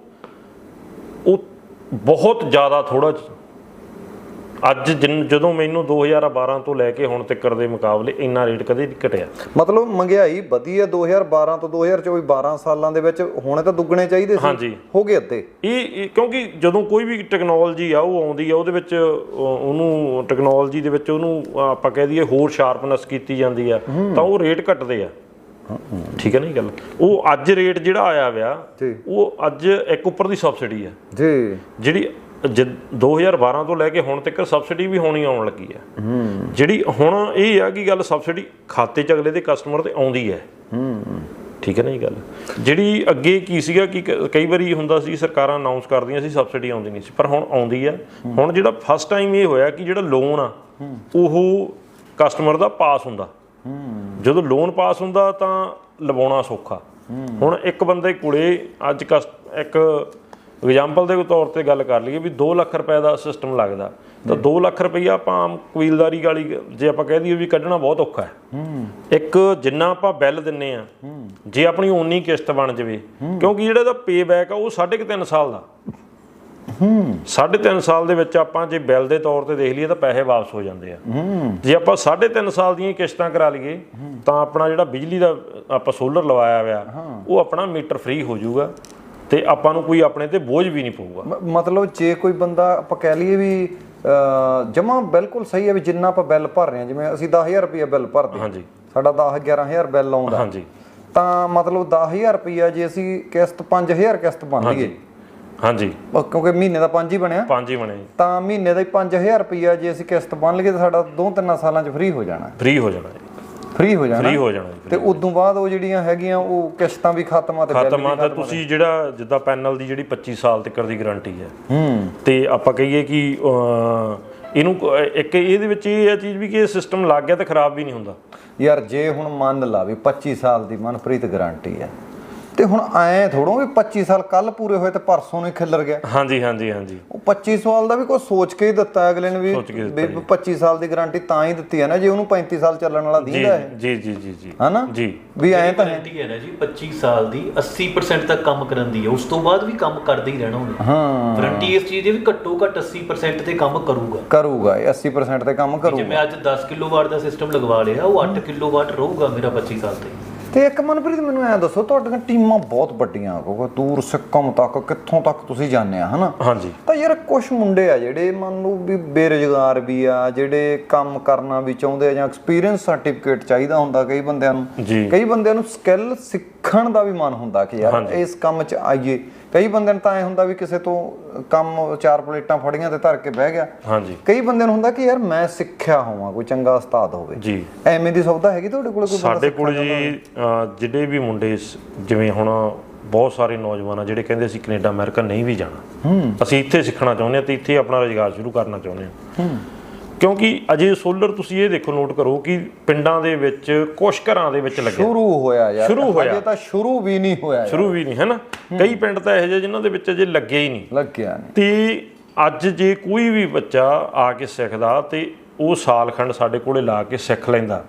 ਉਹ ਬਹੁਤ ਜ਼ਿਆਦਾ ਥੋੜਾ ਅੱਜ ਜਦੋਂ ਮੈਨੂੰ 2012 ਤੋਂ ਲੈ ਕੇ ਹੁਣ ਤੱਕ ਦੇ ਮੁਕਾਬਲੇ ਇੰਨਾ ਰੇਟ ਕਦੇ ਨਹੀਂ ਘਟਿਆ। ਮਤਲਬ ਮਹਿੰਗਾਈ ਵਧੀ ਹੈ 2012 ਤੋਂ 2024 12 ਸਾਲਾਂ ਦੇ ਵਿੱਚ ਹੁਣੇ ਤਾਂ ਦੁੱਗਣੇ ਚਾਹੀਦੇ ਸੀ। ਹਾਂਜੀ। ਹੋ ਗਏ ਅੱਧੇ। ਇਹ ਕਿਉਂਕਿ ਜਦੋਂ ਕੋਈ ਵੀ ਟੈਕਨੋਲੋਜੀ ਆ ਉਹ ਆਉਂਦੀ ਆ ਉਹਦੇ ਵਿੱਚ ਉਹ- ਉਹਨੂੰ ਟੈਕਨੋਲੋਜੀ ਦੇ ਵਿੱਚ ਉਹਨੂੰ ਆਪਾਂ ਕਹਿ ਦਈਏ ਹੋਰ ਸ਼ਾਰਪਨੈਸ ਕੀਤੀ ਜਾਂਦੀ ਆ ਤਾਂ ਉਹ ਰੇਟ ਘਟਦੇ ਆ। ਠੀਕ ਹੈ ਨਾ ਇਹ ਗੱਲ? ਉਹ ਅੱਜ ਰੇਟ ਜਿਹੜਾ ਆਇਆ ਵਿਆ। ਉਹ ਅੱਜ ਇੱਕ ਉੱਪਰ ਦੀ ਸਬਸਿਡੀ ਆ। ਜੀ। ਜਿਹੜੀ ਜ- 2012 ਤੋਂ ਲੈ ਕੇ ਹੁਣ ਤੱਕ ਸਬਸਿਡੀ ਵੀ ਹੋਣੀ ਆਉਣ ਲੱਗੀ ਹੈ। ਜਿਹੜੀ ਹੁਣ ਇਹ ਆ ਕਿ ਗੱਲ ਸਬਸਿਡੀ ਖਾਤੇ 'ਚ ਅਗਲੇ ਦੇ ਕਸਟਮਰ ਤੇ ਆਉਂਦੀ ਹੈ। ਠੀਕ ਹੈ ਨਾ ਇਹ ਗੱਲ? ਜਿਹੜੀ ਅੱਗੇ ਕੀ ਸੀਗਾ ਕਿ ਕ- ਕਈ ਵਾਰੀ ਹੁੰਦਾ ਸੀ ਸਰਕਾਰਾਂ ਅਨਾਉਂਸ ਕਰਦੀਆਂ ਸੀ ਸਬਸਿਡੀ ਆਉਂਦੀ ਨਹੀਂ ਸੀ ਪਰ ਹੁਣ ਆਉਂਦੀ ਆ। ਹੁਣ ਜਿਹੜਾ ਫਸਟ ਟਾਈਮ ਇਹ ਹੋਇਆ ਕਿ ਜਿਹੜਾ ਲੋਨ ਆ ਉਹ ਕਸਟਮਰ ਦਾ ਪਾਸ ਹੁੰਦਾ। ਜਦੋਂ ਲੋਨ ਪਾਸ ਹੁੰਦਾ ਤਾਂ ਲਵਾਉਣਾ ਸੌਖਾ। ਹੁਣ ਇੱਕ ਬੰਦੇ ਕੋਲੇ ਅੱਜ ਇੱਕ ਐਗਜ਼ਾਮਪਲ ਦੇ ਤੌਰ ਤੇ ਗੱਲ ਕਰ ਲਈਏ ਵੀ 2 ਲੱਖ ਰੁਪਏ ਦਾ ਸਿਸਟਮ ਲੱਗਦਾ। ਤਾਂ 2 ਲੱਖ ਰੁਪਈਆ ਆਪਾਂ ਆਮ ਕਬੀਲਦਾਰੀ ਵਾਲੀ ਜੇ ਆਪਾਂ ਕਹਿ ਦਈਏ ਵੀ ਕੱਢਣਾ ਬਹੁਤ ਔਖਾ ਹੈ। ਇੱਕ ਜਿੰਨਾ ਆਪਾਂ ਬਿੱਲ ਦਿੰਨੇ ਆ, ਜੇ ਆਪਣੀ ਓਨੀ ਕਿਸ਼ਤ ਬਣ ਜਵੇ, ਕਿਉਂਕਿ ਜਿਹੜਾ ਇਹਦਾ ਪੇਬੈਕ ਆ ਉਹ 3.5 ਸਾਲ ਦਾ। ਸਾਢੇ ਤਿੰਨ ਸਾਲ ਦੇ ਵਿੱਚ ਆਪਾਂ ਜੇ ਬਿੱਲ ਦੇ ਤੌਰ ਤੇ ਦੇਖ ਲਈਏ ਤਾਂ ਪੈਸੇ ਵਾਪਸ ਹੋ ਜਾਂਦੇ ਆ। ਜੇ ਆਪਾਂ ਸਾਢੇ ਤਿੰਨ ਸਾਲ ਦੀਆਂ ਹੀ ਕਿਸ਼ਤਾਂ ਕਰਾ ਲਈਏ ਤਾਂ ਆਪਣਾ ਜਿਹੜਾ ਬਿਜਲੀ ਦਾ ਆਪਾਂ ਸੋਲਰ ਲਵਾਇਆ ਹੋਇਆ ਉਹ ਆਪਣਾ ਮੀਟਰ ਫ੍ਰੀ ਹੋ ਜਾਊਗਾ ਤੇ ਆਪਾਂ ਨੂੰ ਕੋਈ ਆਪਣੇ ਤੇ ਬੋਝ ਵੀ ਨਹੀਂ ਪਊਗਾ। ਮਤਲਬ ਜੇ ਕੋਈ ਬੰਦਾ ਆਪਾਂ ਕਹਿ ਲਈਏ ਵੀ ਜਮਾ ਬਿਲਕੁਲ ਸਹੀ ਹੈ ਵੀ ਜਿੰਨਾ ਆਪਾਂ ਬਿੱਲ ਭਰ ਰਹੇ ਹਾਂ ਜਿਵੇਂ ਅਸੀਂ 10000 ਰੁਪਏ ਬਿੱਲ ਭਰਦੇ ਹਾਂ। ਹਾਂਜੀ। ਸਾਡਾ 10 11000 ਬਿੱਲ ਆਉਂਦਾ। ਹਾਂਜੀ। ਤਾਂ ਮਤਲਬ 10000 ਰੁਪਿਆ ਜੇ ਅਸੀਂ ਕਿਸ਼ਤ 5000 ਕਿਸ਼ਤ ਬਣ ਲਈਏ ਹਾਂਜੀ। ਕਿਉਂਕਿ ਮਹੀਨੇ ਦਾ 5 ਹੀ ਬਣਿਆ। ਪੰਜ ਹੀ ਬਣੇ ਤਾਂ ਮਹੀਨੇ ਦਾ ਹੀ 5000 ਰੁਪਿਆ ਜੇ ਅਸੀਂ ਕਿਸ਼ਤ ਬਣ ਲਈਏ ਤਾਂ ਸਾਡਾ 2-3 ਸਾਲਾਂ 'ਚ ਫ੍ਰੀ ਹੋ ਜਾਣਾ। ਫ੍ਰੀ ਹੋ ਜਾਣਾ ਜੀ। ਫ੍ਰੀ ਹੋ ਜਾਣਾ। ਫ੍ਰੀ ਹੋ ਜਾਣਾ ਜੀ ਤੇ ਉਦੋਂ ਬਾਅਦ ਉਹ ਜਿਹੜੀਆਂ ਹੈਗੀਆਂ ਉਹ ਕਿਸ਼ਤਾਂ ਵੀ ਖਤਮ ਆ ਤੇ ਬਿੱਲ ਖਤਮ ਤਾਂ ਤੁਸੀਂ ਜਿਹੜਾ ਜਿੱਦਾਂ ਪੈਨਲ ਦੀ ਜਿਹੜੀ 25 ਸਾਲ ਤੱਕ ਦੀ ਗਾਰੰਟੀ ਹੈ। ਹੂੰ। ਤੇ ਆਪਾਂ ਕਹੀਏ ਕਿ ਅਹ, ਇਹਨੂੰ ਕ- ਇੱਕ ਇਹਦੇ ਵਿੱਚ ਇਹ ਹੈ ਚੀਜ਼ ਵੀ ਕਿ ਇਹ ਸਿਸਟਮ ਲੱਗ ਗਿਆ ਤਾਂ ਖਰਾਬ ਵੀ ਨਹੀਂ ਹੁੰਦਾ। ਯਾਰ ਜੇ ਹੁਣ ਮੰਨ ਲਾ ਵੀ 25 ਸਾਲ ਦੀ ਮਨਪ੍ਰੀਤ ਗਾਰੰਟੀ ਹੈ ਤੇ ਹੁਣ ਐ ਥੋੜੋ ਵੀ 25 ਸਾਲ ਕੱਲ ਪੂਰੇ ਹੋਏ ਤੇ ਪਰਸੋਂ ਨੂੰ ਖਿੱਲਰ ਗਿਆ। ਹਾਂਜੀ ਹਾਂਜੀ ਹਾਂਜੀ। ਉਹ 25 ਸਾਲ ਦਾ ਵੀ ਕੋਈ ਸੋਚ ਕੇ ਹੀ ਦਿੱਤਾ ਅਗਲੇ ਨੇ ਵੀ ਸੋਚ ਕੇ ਦਿੱਤਾ ਵੀ 25 ਸਾਲ ਦੀ ਗਾਰੰਟੀ ਤਾਂ ਹੀ ਦਿੱਤੀ ਹੈ ਨਾ ਜੇ ਉਹਨੂੰ 35 ਸਾਲ ਚੱਲਣ ਵਾਲਾ ਦੀਂਦਾ ਹੈ। ਜੀ ਜੀ ਜੀ ਜੀ। ਹਨਾ? ਜੀ। ਵੀ ਐ ਤਾਂ ਗਾਰੰਟੀ ਹੈ ਨਾ ਜੀ 25 ਸਾਲ ਦੀ 80% ਤੱਕ ਕੰਮ ਕਰਨ ਦੀ ਹੈ। ਉਸ ਤੋਂ ਬਾਅਦ ਵੀ ਕੰਮ ਕਰਦੇ ਹੀ ਰਹਿਣਾ ਉਹਨੇ। ਹਾਂ। ਵਾਰੰਟੀ ਇਸ ਚੀਜ਼ ਦੀ ਵੀ ਘੱਟੋ ਘੱਟ 80% ਤੇ ਕੰਮ ਕਰੂਗਾ। ਕਰੂਗਾ ਇਹ 80% ਤੇ ਕੰਮ ਕਰੂਗਾ। ਜਿਵੇਂ ਅੱਜ 10 ਕਿਲੋਵਾਟ ਦਾ ਸਿਸਟਮ ਲਗਵਾ ਲਿਆ ਉਹ 8 ਕਿਲੋਵਾਟ ਰਹੂਗਾ ਮੇਰਾ 25 ਸਾਲ ਤੇ। ਤੇ ਇੱਕ ਮਨਪ੍ਰੀਤ ਮੈਨੂੰ ਐ ਦੱਸੋ ਤੁਹਾਡੀਆਂ ਟੀਮਾਂ ਬਹੁਤ ਵੱਡੀਆਂ ਕਿਉਂਕਿ ਦੂਰ ਸਿੱਕਮ ਤੱਕ ਕਿੱਥੋਂ ਤੱਕ ਤੁਸੀਂ ਜਾਂਦੇ ਆ ਹਨਾ? ਹਾਂਜੀ। ਤਾਂ ਯਾਰ ਕੁਝ ਮੁੰਡੇ ਆ ਜਿਹੜੇ ਮੰਨ ਲਓ ਵੀ ਬੇਰੁਜ਼ਗਾਰ ਵੀ ਆ ਜਿਹੜੇ ਕੰਮ ਕਰਨਾ ਵੀ ਚਾਹੁੰਦੇ ਆ ਜਾਂ ਐਕਸਪੀਰੀਅੰਸ ਸਰਟੀਫਿਕੇਟ ਚਾਹੀਦਾ ਹੁੰਦਾ ਕਈ ਬੰਦਿਆਂ ਨੂੰ। ਕਈ ਬੰਦਿਆਂ ਨੂੰ ਸਕਿੱਲ ਸਿੱਖਣ ਦਾ ਵੀ ਮਨ ਹੁੰਦਾ ਕਿ ਯਾਰ ਇਸ ਕੰਮ 'ਚ ਆਈਏ। ਕਈ ਬੰਦਿਆਂ ਨੂੰ ਤਾਂ ਐ ਹੁੰਦਾ ਵੀ ਕਿਸੇ ਤੋਂ ਕੰਮ ਚਾਰ ਪਲੇਟਾਂ ਫੜੀਆਂ ਤੇ ਧਰ ਕੇ ਬਹਿ ਗਿਆ। ਹਾਂਜੀ। ਕਈ ਬੰਦਿਆਂ ਨੂੰ ਹੁੰਦਾ ਕਿ ਯਾਰ ਮੈਂ ਸਿੱਖਿਆ ਹੋਵਾਂ ਕੋਈ ਚੰਗਾ ਉਸਤਾਦ ਹੋਵੇ। ਜੀ। ਐਵੇਂ ਦੀ ਸੌਦਾ ਹੈਗੀ ਤੁਹਾਡੇ ਕੋਲ ਕੋਈ ਬੰਦਾ ਸਾਡੇ ਕੋਲ ਜੀ ਜਿਹੜੇ ਵੀ ਮੁੰਡੇ ਸ- ਜਿਵੇਂ ਹੁਣ ਬਹੁਤ ਸਾਰੇ ਨੌਜਵਾਨ ਆ ਜਿਹੜੇ ਕਹਿੰਦੇ ਅਸੀਂ ਕੈਨੇਡਾ ਅਮਰੀਕਾ ਨਹੀਂ ਵੀ ਜਾਣਾ। ਅਸੀਂ ਇੱਥੇ ਸਿੱਖਣਾ ਚਾਹੁੰਦੇ ਹਾਂ ਤੇ ਇੱਥੇ ਆਪਣਾ ਰੋਜ਼ਗਾਰ ਸ਼ੁਰੂ ਕਰਨਾ ਚਾਹੁੰਦੇ ਹਾਂ। ਕਿਉਂਕਿ ਅਜੇ ਸੋਲਰ ਤੁਸੀਂ ਇਹ ਦੇਖੋ ਨੋਟ ਕਰੋ ਕਿ ਪਿੰਡਾਂ ਦੇ ਵਿੱਚ ਕੁਝ ਘਰਾਂ ਦੇ ਵਿੱਚ ਲੱਗਿਆ। ਸ਼ੁਰੂ ਹੋਇਆ ਯਾਰ। ਸ਼ੁਰੂ ਹੋਇਆ। ਹਜੇ ਤਾਂ ਸ਼ੁਰੂ ਵੀ ਨਹੀਂ ਹੋਇਆ। ਸ਼ੁਰੂ ਵੀ ਨਹੀਂ ਹੈ। ਨਾ ਕਈ ਪਿੰਡ ਤਾਂ ਇਹੋ ਜਿਹੇ ਜਿਨ੍ਹਾਂ ਦੇ ਵਿੱਚ ਅਜੇ ਲੱਗਿਆ ਹੀ ਨਹੀਂ। ਲੱਗਿਆ ਨਹੀਂ। ਤੇ ਅੱਜ ਜੇ ਕੋਈ ਵੀ ਬੱਚਾ ਆ ਕੇ ਸਿੱਖਦਾ ਤੇ ਉਹ ਸਾਲਖੰਡ ਸਾਡੇ ਕੋਲੇ ਲਾ ਕੇ ਸਿੱਖ ਲੈਂਦਾ।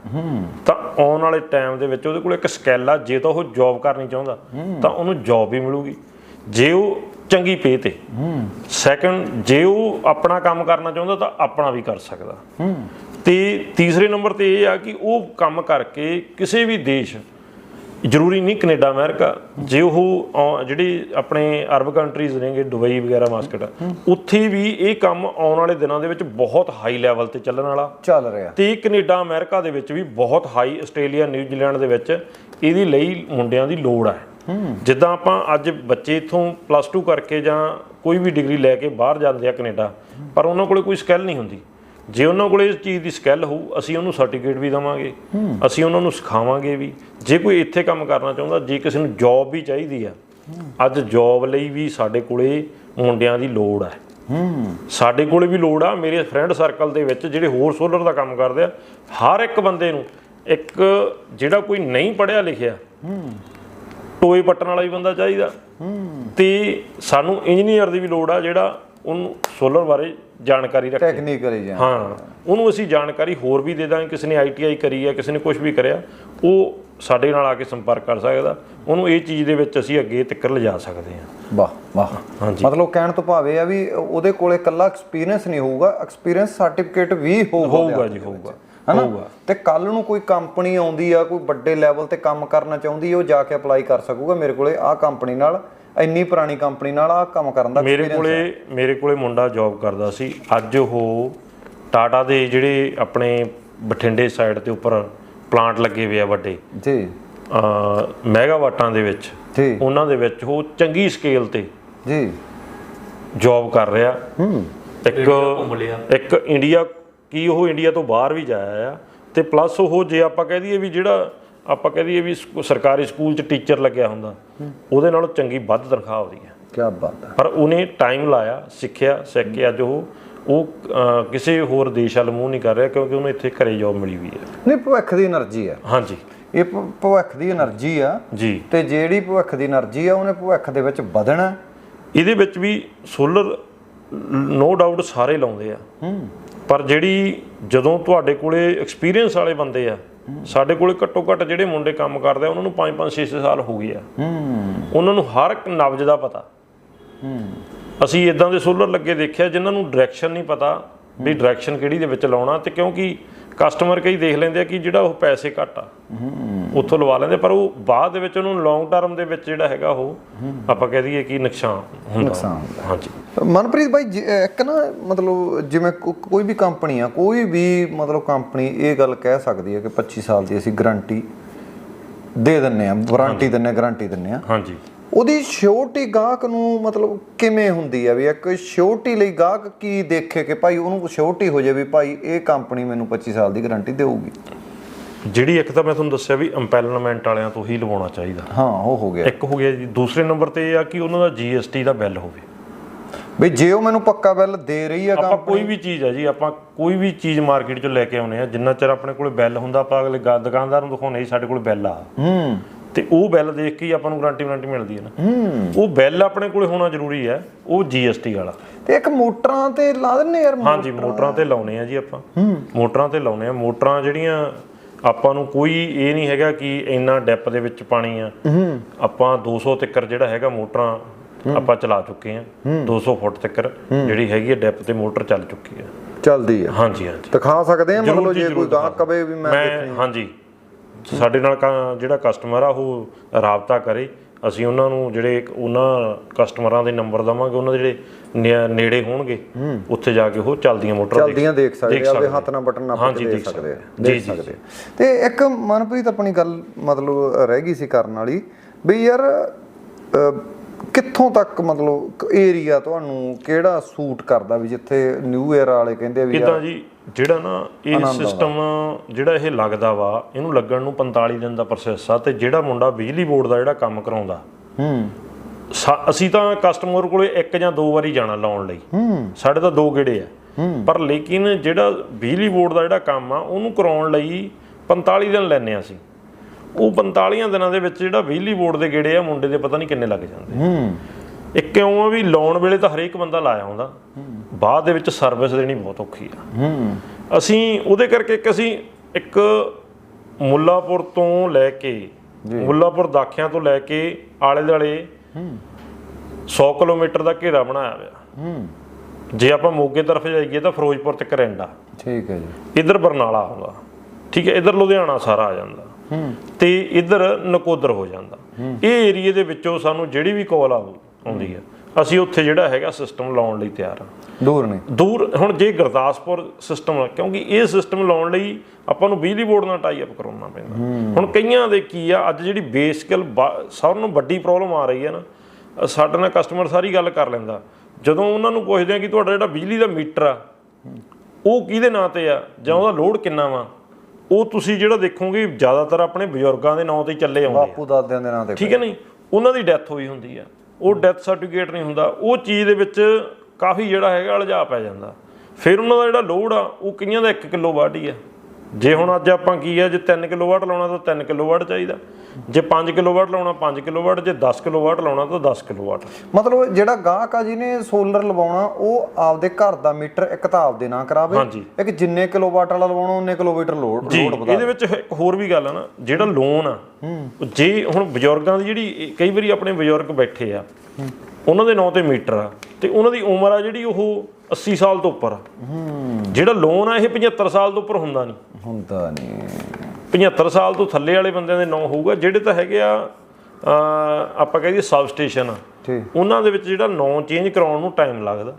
ਤਾਂ ਆਉਣ ਵਾਲੇ ਟਾਈਮ ਦੇ ਵਿੱਚ ਉਹਦੇ ਕੋਲ ਇੱਕ ਸਕਿੱਲ ਆ ਜੇ ਤਾਂ ਉਹ ਜੌਬ ਕਰਨੀ ਚਾਹੁੰਦਾ ਤਾਂ ਉਹਨੂੰ ਜੌਬ ਵੀ ਮਿਲੂਗੀ। ਜੇ ਉਹ ਚੰਗੀ ਪੇ ਤੇ। ਸੈਕੰਡ ਜੇ ਉਹ ਆਪਣਾ ਕੰਮ ਕਰਨਾ ਚਾਹੁੰਦਾ ਤਾਂ ਆਪਣਾ ਵੀ ਕਰ ਸਕਦਾ। ਤੇ ਤੀਸਰੇ ਨੰਬਰ ਤੇ ਇਹ ਆ ਕਿ ਉਹ ਕੰਮ ਕਰਕੇ ਕਿਸੇ ਵੀ ਦੇਸ਼ ਜ਼ਰੂਰੀ ਨਹੀਂ ਕੈਨੇਡਾ ਅਮਰੀਕਾ ਜੇ ਉਹ ਜਿਹੜੀ ਆਪਣੇ ਅਰਬ ਕੰਟਰੀਜ਼ ਨੇਗੇ ਦੁਬਈ ਵਗੈਰਾ ਮਾਸਕਟ ਉੱਥੇ ਵੀ ਇਹ ਕੰਮ ਆਉਣ ਵਾਲੇ ਦਿਨਾਂ ਦੇ ਵਿੱਚ ਬਹੁਤ ਹਾਈ ਲੈਵਲ ਤੇ ਚੱਲਣ ਵਾਲਾ। ਚੱਲ ਰਿਹਾ। ਤੇ ਕੈਨੇਡਾ ਅਮਰੀਕਾ ਦੇ ਵਿੱਚ ਵੀ ਬਹੁਤ ਹਾਈ ਆਸਟ੍ਰੇਲੀਆ ਨਿਊਜ਼ੀਲੈਂਡ ਦੇ ਵਿੱਚ ਇਹਦੀ ਲਈ ਮੁੰਡਿਆਂ ਦੀ ਲੋੜ ਹੈ ਜਿੱਦਾਂ ਆਪਾਂ ਅੱਜ ਬੱਚੇ ਇਥੋਂ ਪਲੱਸ 2 ਕਰਕੇ ਜਾਂ ਕੋਈ ਵੀ ਡਿਗਰੀ ਲੈ ਕੇ ਬਾਹਰ ਜਾਂਦੇ ਆ ਕੈਨੇਡਾ, ਪਰ ਉਹਨਾਂ ਕੋਲੇ ਕੋਈ ਸਕਿੱਲ ਨਹੀਂ ਹੁੰਦੀ। ਜੇ ਉਹਨਾਂ ਕੋਲੇ ਇਸ ਚੀਜ਼ ਦੀ ਸਕਿੱਲ ਹੋਊ, ਅਸੀਂ ਉਹਨੂੰ ਸਰਟੀਫਿਕੇਟ ਵੀ ਦਵਾਂਗੇ। ਅਸੀਂ ਉਹਨਾਂ ਨੂੰ ਸਿਖਾਵਾਂਗੇ ਵੀ। ਜੇ ਕੋਈ ਇੱਥੇ ਕੰਮ ਕਰਨਾ ਚਾਹੁੰਦਾ, ਜੇ ਕਿਸੇ ਨੂੰ ਜੌਬ ਵੀ ਚਾਹੀਦੀ ਆ, ਅੱਜ ਜੌਬ ਲਈ ਵੀ ਸਾਡੇ ਕੋਲੇ ਮੁੰਡਿਆਂ ਦੀ ਲੋੜ ਹੈ ਸਾਡੇ ਕੋਲੇ ਵੀ ਲੋੜ ਆ, ਮੇਰੇ ਫਰੈਂਡ ਸਰਕਲ ਦੇ ਵਿੱਚ ਜਿਹੜੇ ਹੋਰ ਸੋਲਰ ਦਾ ਕੰਮ ਕਰਦੇ ਆ, ਹਰ ਇੱਕ ਬੰਦੇ ਨੂੰ ਇੱਕ ਜਿਹੜਾ ਕੋਈ ਨਹੀਂ ਪੜਿਆ ਲਿਖਿਆ ਟੋਏ ਪੱਟਣ ਵਾਲਾ ਵੀ ਬੰਦਾ ਚਾਹੀਦਾ। ਤੇ ਸਾਨੂੰ ਇੰਜੀਨੀਅਰ ਦੀ ਵੀ ਲੋੜ ਆ ਜਿਹੜਾ ਉਹਨੂੰ ਸੋਲਰ ਬਾਰੇ ਜਾਣਕਾਰੀ ਰੱਖੇ। ਟੈਕਨੀਕਲੀ ਜਾਂ ਹਾਂ ਉਹਨੂੰ ਅਸੀਂ ਜਾਣਕਾਰੀ ਹੋਰ ਵੀ ਦੇ ਦਾਂਗੇ ਕਿਸੇ ਨੇ ਆਈਟੀਆਈ ਕਰੀ ਹੈ ਕਿਸੇ ਨੇ ਕੁਝ ਵੀ ਕਰਿਆ ਉਹ ਸਾਡੇ ਨਾਲ ਆ ਕੇ ਸੰਪਰਕ ਕਰ ਸਕਦਾ। ਉਹਨੂੰ ਇਹ ਚੀਜ਼ ਦੇ ਵਿੱਚ ਅਸੀਂ ਅੱਗੇ ਤੱਕ ਲਿਜਾ ਸਕਦੇ ਹਾਂ। ਵਾਹ ਵਾਹ। ਹਾਂਜੀ। ਮਤਲਬ ਕਹਿਣ ਤੋਂ ਭਾਵੇਂ ਆ ਵੀ ਉਹਦੇ ਕੋਲੇ ਕੱਲਾ ਐਕਸਪੀਰੀਅੰਸ ਨਹੀਂ ਹੋਊਗਾ ਐਕਸਪੀਰੀਅੰਸ ਸਰਟੀਫਿਕੇਟ ਵੀ ਹੋਊਗਾ। ਜੀ। ਹੋਊਗਾ। ਹਨਾ? ਤੇ ਕੱਲ ਨੂੰ ਕੋਈ ਕੰਪਨੀ ਆਉਂਦੀ ਆ ਕੋਈ ਵੱਡੇ ਲੈਵਲ ਤੇ ਕੰਮ ਕਰਨਾ ਚਾਹੁੰਦੀ ਆ, ਉਹ ਜਾ ਕੇ ਅਪਲਾਈ ਕਰ ਸਕੂਗਾ ਮੇਰੇ ਕੋਲੇ ਆਹ ਕੰਪਨੀ ਨਾਲ ਇੰਨੀ ਪੁਰਾਣੀ ਕੰਪਨੀ ਨਾਲ ਆਹ ਕੰਮ ਕਰਨ ਦਾ ਮੇਰੇ ਕੋਲੇ ਮੇਰੇ ਕੋਲੇ ਮੁੰਡਾ ਜੌਬ ਕਰਦਾ ਸੀ। ਅੱਜ ਉਹ ਟਾਟਾ ਦੇ ਜਿਹੜੇ ਆਪਣੇ ਬਠਿੰਡੇ ਸਾਈਡ ਤੇ ਉੱਪਰ ਪਲਾਂਟ ਲੱਗੇ ਹੋਏ ਆ ਵੱਡੇ। ਜੀ। ਅ ਮੈਗਾਵਾਟਾਂ ਦੇ ਵਿੱਚ। ਜੀ। ਉਹਨਾਂ ਦੇ ਵਿੱਚ ਉਹ ਚੰਗੀ ਸਕੇਲ ਤੇ ਜੀ। ਜੌਬ ਕਰ ਰਿਹਾ। ਹੂੰ। ਇੱਕ। ਇੱਕ ਇੰਡੀਆ ਕਿ ਉਹ ਇੰਡੀਆ ਤੋਂ ਬਾਹਰ ਵੀ ਜਾਇਆ ਆ ਤੇ ਪਲੱਸ ਉਹ ਜੇ ਆਪਾਂ ਕਹਿ ਦਈਏ ਵੀ ਜਿਹੜਾ ਆਪਾਂ ਕਹਿ ਦਈਏ ਵੀ ਸਰਕਾਰੀ ਸਕੂਲ 'ਚ ਟੀਚਰ ਲੱਗਿਆ ਹੁੰਦਾ ਉਹਦੇ ਨਾਲੋਂ ਚੰਗੀ ਵੱਧ ਤਨਖਾਹ ਆਉਂਦੀ ਹੈ ਕੀ ਬਾਤ ਹੈ ਪਰ ਉਹਨੇ ਟਾਈਮ ਲਾਇਆ ਸਿੱਖਿਆ ਸਿੱਖਿਆ ਜੋ ਉਹ ਕਿਸੇ ਹੋਰ ਦੇਸ਼ ਵਾਲ ਮੂੰਹ ਨਹੀਂ ਕਰ ਰਿਹਾ ਕਿਉਂਕਿ ਉਹਨੂੰ ਇੱਥੇ ਘਰੇ ਜੌਬ ਮਿਲੀ ਹੋਈ ਹੈ ਨਹੀਂ ਭਵਿੱਖ ਦੀ એનર્ਜੀ ਹੈ ਹਾਂਜੀ। ਇਹ ਭਵਿੱਖ ਦੀ એનર્ਜੀ ਆ। ਜੀ। ਤੇ ਜਿਹੜੀ ਭਵਿੱਖ ਦੀ એનર્ਜੀ ਆ ਉਹਨੇ ਭਵਿੱਖ ਦੇ ਵਿੱਚ ਵਧਣਾ। ਇਹਦੇ ਵਿੱਚ ਵੀ ਸੋਲਰ ਨੋ ਡਾਊਟ ਸਾਰੇ ਲਾਉਂਦੇ ਆ। ਹੂੰ। ਪਰ ਜਿਹੜੀ ਜਦੋਂ ਤੁਹਾਡੇ ਕੋਲੇ ਐਕਸਪੀਰੀਅੰਸ ਵਾਲੇ ਬੰਦੇ ਆ ਸਾਡੇ ਕੋਲੇ ਘੱਟੋ ਘੱਟ ਜਿਹੜੇ ਮੁੰਡੇ ਕੰਮ ਕਰਦੇ ਆ ਉਹਨਾਂ ਨੂੰ 5 5 6 ਸਾਲ ਹੋ ਗਏ ਆ। ਉਹਨਾਂ ਨੂੰ ਹਰ ਇੱਕ ਨਬਜ ਦਾ ਪਤਾ। ਅਸੀਂ ਇਦਾਂ ਦੇ ਸੋਲਰ ਲੱਗੇ ਦੇਖਿਆ ਜਿਨ੍ਹਾਂ ਨੂੰ ਡਾਇਰੈਕਸ਼ਨ ਨਹੀਂ ਪਤਾ ਵੀ ਡਾਇਰੈਕਸ਼ਨ ਕਿਹੜੀ ਦੇ ਵਿੱਚ ਲਾਉਣਾ ਤੇ ਕਿਉਂਕਿ ਕਸਟਮਰ ਕਈ ਦੇਖ ਲੈਂਦੇ ਆ ਕਿ ਜਿਹੜਾ ਉਹ ਪੈਸੇ ਘੱਟ ਆ। ਉੱਥੋਂ ਲਵਾ ਲੈਂਦੇ ਪਰ ਉਹ ਬਾਅਦ ਦੇ ਵਿੱਚ ਉਹਨੂੰ ਲੌਂਗ ਟਰਮ ਦੇ ਵਿੱਚ ਜਿਹੜਾ ਹੈਗਾ ਉਹ ਆਪਾਂ ਕਹਿ ਦਈਏ ਕਿ ਨੁਕਸਾਨ ਹੁੰਦਾ। ਨੁਕਸਾਨ। ਹਾਂਜੀ। ਮਨਪ੍ਰੀਤ ਭਾਈ ਇੱਕ ਨਾ ਮਤਲਬ ਜਿਵੇਂ ਕੋਈ ਵੀ ਕੰਪਨੀ ਆ ਕੋਈ ਵੀ ਮਤਲਬ ਕੰਪਨੀ ਇਹ ਗੱਲ ਕਹਿ ਸਕਦੀ ਹੈ ਕਿ 25 ਸਾਲ ਦੀ ਅਸੀਂ ਗਾਰੰਟੀ ਦੇ ਦਿੰਨੇ ਆ ਵਾਰੰਟੀ ਦਿੰਨੇ ਗਾਰੰਟੀ ਦਿੰਨੇ ਆ। ਹਾਂਜੀ। ਉਹਦੀ ਸ਼ੋਰਟੀ ਗਾਹਕ ਨੂੰ ਮਤਲਬ ਕਿਵੇਂ ਹੁੰਦੀ ਆ ਵੀ ਇੱਕ ਸ਼ੋਰਟੀ ਲਈ ਗਾਹਕ ਕੀ ਦੇਖੇ ਕਿ ਭਾਈ ਉਹਨੂੰ ਸ਼ੋਰਟੀ ਹੋ ਜਾਵੇ ਵੀ ਭਾਈ ਇਹ ਕੰਪਨੀ ਮੈਨੂੰ 25 ਸਾਲ ਦੀ ਗਾਰੰਟੀ ਦੇਊਗੀ? ਜਿਹੜੀ ਇੱਕ ਤਾਂ ਮੈਂ ਤੁਹਾਨੂੰ ਦੱਸਿਆ ਵੀ ਇੰਪੈਲਮੈਂਟ ਵਾਲਿਆਂ ਤੋਂ ਹੀ ਲਵਾਉਣਾ ਚਾਹੀਦਾ। ਹਾਂ ਉਹ ਹੋ ਗਿਆ। ਇੱਕ ਹੋ ਗਿਆ ਜੀ। ਦੂਸਰੇ ਨੰਬਰ ਤੇ ਇਹ ਆ ਕਿ ਉਹਨਾਂ ਦਾ GST ਦਾ ਬਿੱਲ ਹੋਵੇ। ਵੀ ਜੇ ਉਹ ਮੈਨੂੰ ਪੱਕਾ ਬਿੱਲ ਦੇ ਰਹੀ ਆ ਆਪਾਂ ਕੋਈ ਵੀ ਚੀਜ਼ ਹੈ ਜੀ ਆਪਾਂ ਕੋਈ ਵੀ ਚੀਜ਼ ਮਾਰਕੀਟ ਚੋਂ ਲੈ ਕੇ ਆਉਨੇ ਆ ਜਿੰਨਾ ਚਿਰ ਆਪਣੇ ਕੋਲੇ ਬਿੱਲ ਹੁੰਦਾ ਆਪਾਂ ਅਗਲੇ ਦੁਕਾਨਦਾਰ ਨੂੰ ਦਿਖਾਉਣੇ ਜੀ ਸਾਡੇ ਕੋਲ ਬਿੱਲ ਆ। ਹੂੰ। ਤੇ ਉਹ ਬਿੱਲ ਦੇਖ ਕੇ ਹੀ ਆਪਾਂ ਨੂੰ ਗਾਰੰਟੀ ਵਾਰੰਟੀ ਮਿਲਦੀ ਹੈ ਨਾ। ਉਹ ਬਿੱਲ ਆਪਣੇ ਕੋਲੇ ਹੋਣਾ ਜ਼ਰੂਰੀ ਹੈ ਉਹ GST ਵਾਲਾ। ਤੇ ਇੱਕ ਮੋਟਰਾਂ ਤੇ ਲਾ ਦਿੰਨੇ ਯਾਰ ਹਾਂਜੀ ਮੋਟਰਾਂ। ਤੇ ਲਾਉਨੇ ਆ ਜੀ ਆਪਾਂ। ਮੋਟਰਾਂ ਤੇ ਲਾਉਨੇ ਆ। ਮੋਟਰਾਂ ਜਿਹੜੀਆਂ ਆਪਾਂ ਨੂੰ ਕੋਈ ਇਹ ਨਹੀਂ ਹੈਗਾ ਕਿ ਇੰਨਾ ਡੈਪ ਦੇ ਵਿੱਚ ਪਾਣੀ ਆ। ਆਪਾਂ 200 ਤੱਕਰ ਜਿਹੜਾ ਹੈਗਾ ਮੋਟਰਾਂ ਆਪਾਂ ਚਲਾ ਚੁੱਕੇ ਆ। 200 ਫੁੱਟ ਤੱਕਰ ਜਿਹੜੀ ਹੈਗੀ ਹੈ ਡੈਪ ਤੇ ਮੋਟਰ ਚੱਲ ਚੁੱਕੀ ਹੈ। ਚੱਲਦੀ ਆ ਹਾਂਜੀ ਹਾਂਜੀ। ਦਿਖਾ ਸਕਦੇ ਆ ਮਤਲਬ ਜੀ, ਕੋਈ ਗਾਹਕ ਕਵੇ ਵੀ ਮੈਂ ਮੈਂ ਹਾਂਜੀ। ਸਾਡੇ ਨਾਲ ਜਿਹੜਾ ਕਸਟਮਰ ਆ ਉਹ ਰਾਬਤਾ ਕਰੇ। ਅਸੀਂ ਉਹਨਾਂ ਨੂੰ ਜਿਹੜੇ ਉਹਨਾਂ ਕਸਟਮਰਾਂ ਦੇ ਨੰਬਰ ਦਵਾਂਗੇ ਉਹਨਾਂ ਦੇ ਜਿਹੜੇ ਨੇੜੇ ਹੋਣਗੇ ਉੱਥੇ ਜਾ ਕੇ ਉਹ ਚੱਲਦੀਆਂ ਮੋਟਰਾਂ ਚਲਦੀਆਂ ਦੇਖ ਸਕਦੇ ਆ ਸਕਦੇ ਹੱਥ ਨਾਲ ਬਟਨ ਕੇ ਦੇਖ ਸਕਦੇ ਆ। ਦੇਖ ਸਕਦੇ। ਤੇ ਇੱਕ ਮਨਪ੍ਰੀਤ ਆਪਣੀ ਗੱਲ ਮਤਲਬ ਰਹਿ ਗਈ ਸੀ ਕਰਨ ਵਾਲੀ ਵੀ ਯਾਰ ਕਿੱਥੋਂ ਤੱਕ ਮਤਲਬ ਏਰੀਆ ਤੁਹਾਨੂੰ ਕਿਹੜਾ ਸੂਟ ਕਰਦਾ ਵੀ ਜਿੱਥੇ ਨਿਊ ਏਅਰ ਵਾਲੇ ਕਹਿੰਦੇ ਆ ਵੀ ਇਦਾਂ ਜੀ? ਜਿਹੜਾ ਨਾ ਇਹ ਸਿਸਟਮ ਜਿਹੜਾ ਇਹ ਲੱਗਦਾ ਵਾ ਇਹਨੂੰ ਲੱਗਣ ਨੂੰ 45 ਦਿਨ ਦਾ ਪ੍ਰੋਸੈਸ ਆ ਤੇ ਜਿਹੜਾ ਮੁੰਡਾ ਬਿਜਲੀ ਬੋਰਡ ਦਾ ਜਿਹੜਾ ਕੰਮ ਕਰਾਉਂਦਾ। ਹੂੰ। ਅਸੀਂ ਤਾਂ ਕਸਟਮਰ ਕੋਲੇ ਇੱਕ ਜਾਂ ਦੋ ਵਾਰੀ ਜਾਣਾ ਲਾਉਣ ਲਈ। ਸਾਡੇ ਤਾਂ ਦੋ ਗੇੜੇ ਆ। ਪਰ ਲੇਕਿਨ ਜਿਹੜਾ ਬਿਜਲੀ ਬੋਰਡ ਦਾ ਜਿਹੜਾ ਕੰਮ ਆ ਉਹਨੂੰ ਕਰਾਉਣ ਲਈ 45 ਦਿਨ ਲੈਨੇ ਆ ਅਸੀਂ। ਉਹ 45 ਦਿਨਾਂ ਦੇ ਵਿੱਚ ਜਿਹੜਾ ਬਿਜਲੀ ਬੋਰਡ ਦੇ ਗੇੜੇ ਆ ਮੁੰਡੇ ਦੇ ਪਤਾ ਨਹੀਂ ਕਿੰਨੇ ਲੱਗ ਜਾਂਦੇ। ਹੂੰ। ਇੱਕ ਕਿਉਂ ਆ ਵੀ ਲਾਉਣ ਵੇਲੇ ਤਾਂ ਹਰੇਕ ਬੰਦਾ ਲਾਇਆ ਹੁੰਦਾ ਬਾਅਦ ਦੇ ਵਿੱਚ ਸਰਵਿਸ ਦੇਣੀ ਬਹੁਤ ਔਖੀ ਆ। ਅਸੀਂ ਉਹਦੇ ਕਰਕੇ ਇੱਕ ਅਸੀਂ ਇੱਕ ਮੁੱਲਾਪੁਰ ਤੋਂ ਲੈ ਕੇ ਮੁੱਲਾਪੁਰ ਦਾਖਿਆਂ ਤੋਂ ਲੈ ਕੇ ਆਲੇ ਦੁਆਲੇ 100 ਕਿਲੋਮੀਟਰ ਦਾ ਘੇਰਾ ਬਣਾਇਆ ਹੋਇਆ। ਜੇ ਆਪਾਂ ਮੋਗੇ ਤਰਫ ਜਾਈਏ ਤਾਂ ਫਿਰੋਜ਼ਪੁਰ ਤੇ ਕਰੈਂਡਾ ਠੀਕ ਹੈ ਜੀ। ਇਧਰ ਬਰਨਾਲਾ ਆਉਂਦਾ ਠੀਕ ਹੈ ਇਧਰ ਲੁਧਿਆਣਾ ਸਾਰਾ ਆ ਜਾਂਦਾ। ਤੇ ਇੱਧਰ ਨਕੋਦਰ ਹੋ ਜਾਂਦਾ। ਇਹ ਏਰੀਏ ਦੇ ਵਿੱਚੋਂ ਸਾਨੂੰ ਜਿਹੜੀ ਵੀ ਕਾਲ ਆਉਂਦੀ ਆ। ਅਸੀਂ ਉੱਥੇ ਜਿਹੜਾ ਹੈਗਾ ਸਿਸਟਮ ਲਾਉਣ ਲਈ ਤਿਆਰ ਆ। ਦੂਰ ਨਹੀਂ। ਦੂਰ ਹੁਣ ਜੇ ਗੁਰਦਾਸਪੁਰ ਸਿਸਟਮ ਕਿਉਂਕਿ ਇਹ ਸਿਸਟਮ ਲਾਉਣ ਲਈ ਆਪਾਂ ਨੂੰ ਬਿਜਲੀ ਬੋਰਡ ਨਾਲ ਟਾਈ ਅਪ ਕਰਾਉਣਾ ਪੈਂਦਾ। ਹੁਣ ਕਈਆਂ ਦੇ ਕੀ ਆ ਅੱਜ ਜਿਹੜੀ ਬੇਸਿਕਲ ਸਾਰਿਆਂ ਨੂੰ ਵੱਡੀ ਪ੍ਰੋਬਲਮ ਆ ਰਹੀ ਹੈ ਨਾ ਸਾਡੇ ਨਾਲ ਕਸਟਮਰ ਸਾਰੀ ਗੱਲ ਕਰ ਲੈਂਦਾ। ਜਦੋਂ ਉਹਨਾਂ ਨੂੰ ਪੁੱਛਦੇ ਆ ਕਿ ਤੁਹਾਡਾ ਜਿਹੜਾ ਬਿਜਲੀ ਦਾ ਮੀਟਰ ਆ ਉਹ ਕਿਹਦੇ ਨਾਂ ਤੇ ਆ ਜਾਂ ਉਹਦਾ ਲੋਡ ਕਿੰਨਾ ਵਾ ਉਹ ਤੁਸੀਂ ਜਿਹੜਾ ਦੇਖੋਗੇ ਜ਼ਿਆਦਾਤਰ ਆਪਣੇ ਬਜ਼ੁਰਗਾਂ ਦੇ ਨਾਂ ਤੇ ਹੀ ਚੱਲੇ ਆਉਂਦੇ ਆ। ਬਾਪੂ ਦਾਦਿਆਂ ਦੇ ਨਾਂ ਤੇ ਠੀਕ ਹੈ ਨਹੀਂ? ਉਹਨਾਂ ਦੀ ਡੈਥ ਹੋਈ ਹੁੰਦੀ ਆ। ਉਹ ਡੈਥ ਸਰਟੀਫਿਕੇਟ ਨਹੀਂ ਹੁੰਦਾ, ਉਹ ਚੀਜ਼ ਦੇ ਵਿੱਚ ਕਾਫੀ ਜਿਹੜਾ ਹੈਗਾ ਅਲਝਾ ਪੈ ਜਾਂਦਾ। ਫਿਰ ਉਹਨਾਂ ਦਾ ਜਿਹੜਾ ਲੋਡ ਆ, ਉਹ ਕਈਆਂ ਦਾ 1 ਕਿਲੋ ਵਾਢੀ ਹੀ ਆ? ਜੇ ਹੁਣ ਅੱਜ ਆਪਾਂ ਕੀ ਆ ਜੇ 3 ਕਿਲੋ ਵਾਟ ਲਾਉਣਾ ਤਾਂ 3 ਕਿਲੋ ਵਾਟ ਚਾਹੀਦਾ। ਜੇ 5 ਕਿਲੋ ਵਾਟ ਲਾਉਣਾ 5 ਕਿਲੋ ਵਾਟ ਜੇ 10 ਕਿਲੋ ਵਾਟ ਲਾਉਣਾ ਤਾਂ 10 ਕਿਲੋ ਵਾਟ ਮਤਲਬ ਜਿਹੜਾ ਗਾਹਕ ਆ ਜਿਹਨੇ ਸੋਲਰ ਲਵਾਉਣਾ ਉਹ ਆਪਦੇ ਘਰ ਦਾ ਮੀਟਰ ਇੱਕ ਤਾਂ ਆਪਦੇ ਨਾਂ ਕਰਾਵੇ। ਇੱਕ ਜਿੰਨੇ ਕਿਲੋਵਾਟ ਵਾਲਾ ਲਵਾਉਣਾ ਉਹਨੇ ਕਿਲੋਮੀਟਰ ਲੋਡ ਲੋਡ ਵਧਾ ਇਹਦੇ ਵਿੱਚ ਇੱਕ ਹੋਰ ਵੀ ਗੱਲ ਆ ਨਾ ਜਿਹੜਾ ਲੋਨ ਆ ਜੇ ਹੁਣ ਬਜ਼ੁਰਗਾਂ ਦੀ ਜਿਹੜੀ ਕਈ ਵਾਰੀ ਆਪਣੇ ਬਜ਼ੁਰਗ ਬੈਠੇ ਆ ਉਹਨਾਂ ਦੇ ਨਾਂ ਤੇ ਮੀਟਰ ਆ ਤੇ ਉਹਨਾਂ ਦੀ ਉਮਰ ਆ ਜਿਹੜੀ ਉਹ 80 ਸਾਲ ਤੋਂ ਉੱਪਰ। ਜਿਹੜਾ ਲੋਨ ਆ ਇਹ 75 ਸਾਲ ਤੋਂ ਉੱਪਰ ਹੁੰਦਾ ਨਹੀਂ। ਹੁੰਦਾ ਨਹੀਂ। 75 ਸਾਲ ਤੋਂ ਥੱਲੇ ਵਾਲੇ ਬੰਦਿਆਂ ਦੇ ਨਾਂ ਹੋਊਗਾ ਜਿਹੜੇ ਤਾਂ ਹੈਗੇ ਆ ਆਪਾਂ ਕਹਿੰਦੇ ਸਬ ਸਟੇਸ਼ਨ ਆ। ਠੀਕ। ਉਹਨਾਂ ਦੇ ਵਿੱਚ ਜਿਹੜਾ ਨਾਂ ਚੇਂਜ ਕਰਾਉਣ ਨੂੰ ਟਾਈਮ ਲੱਗਦਾ।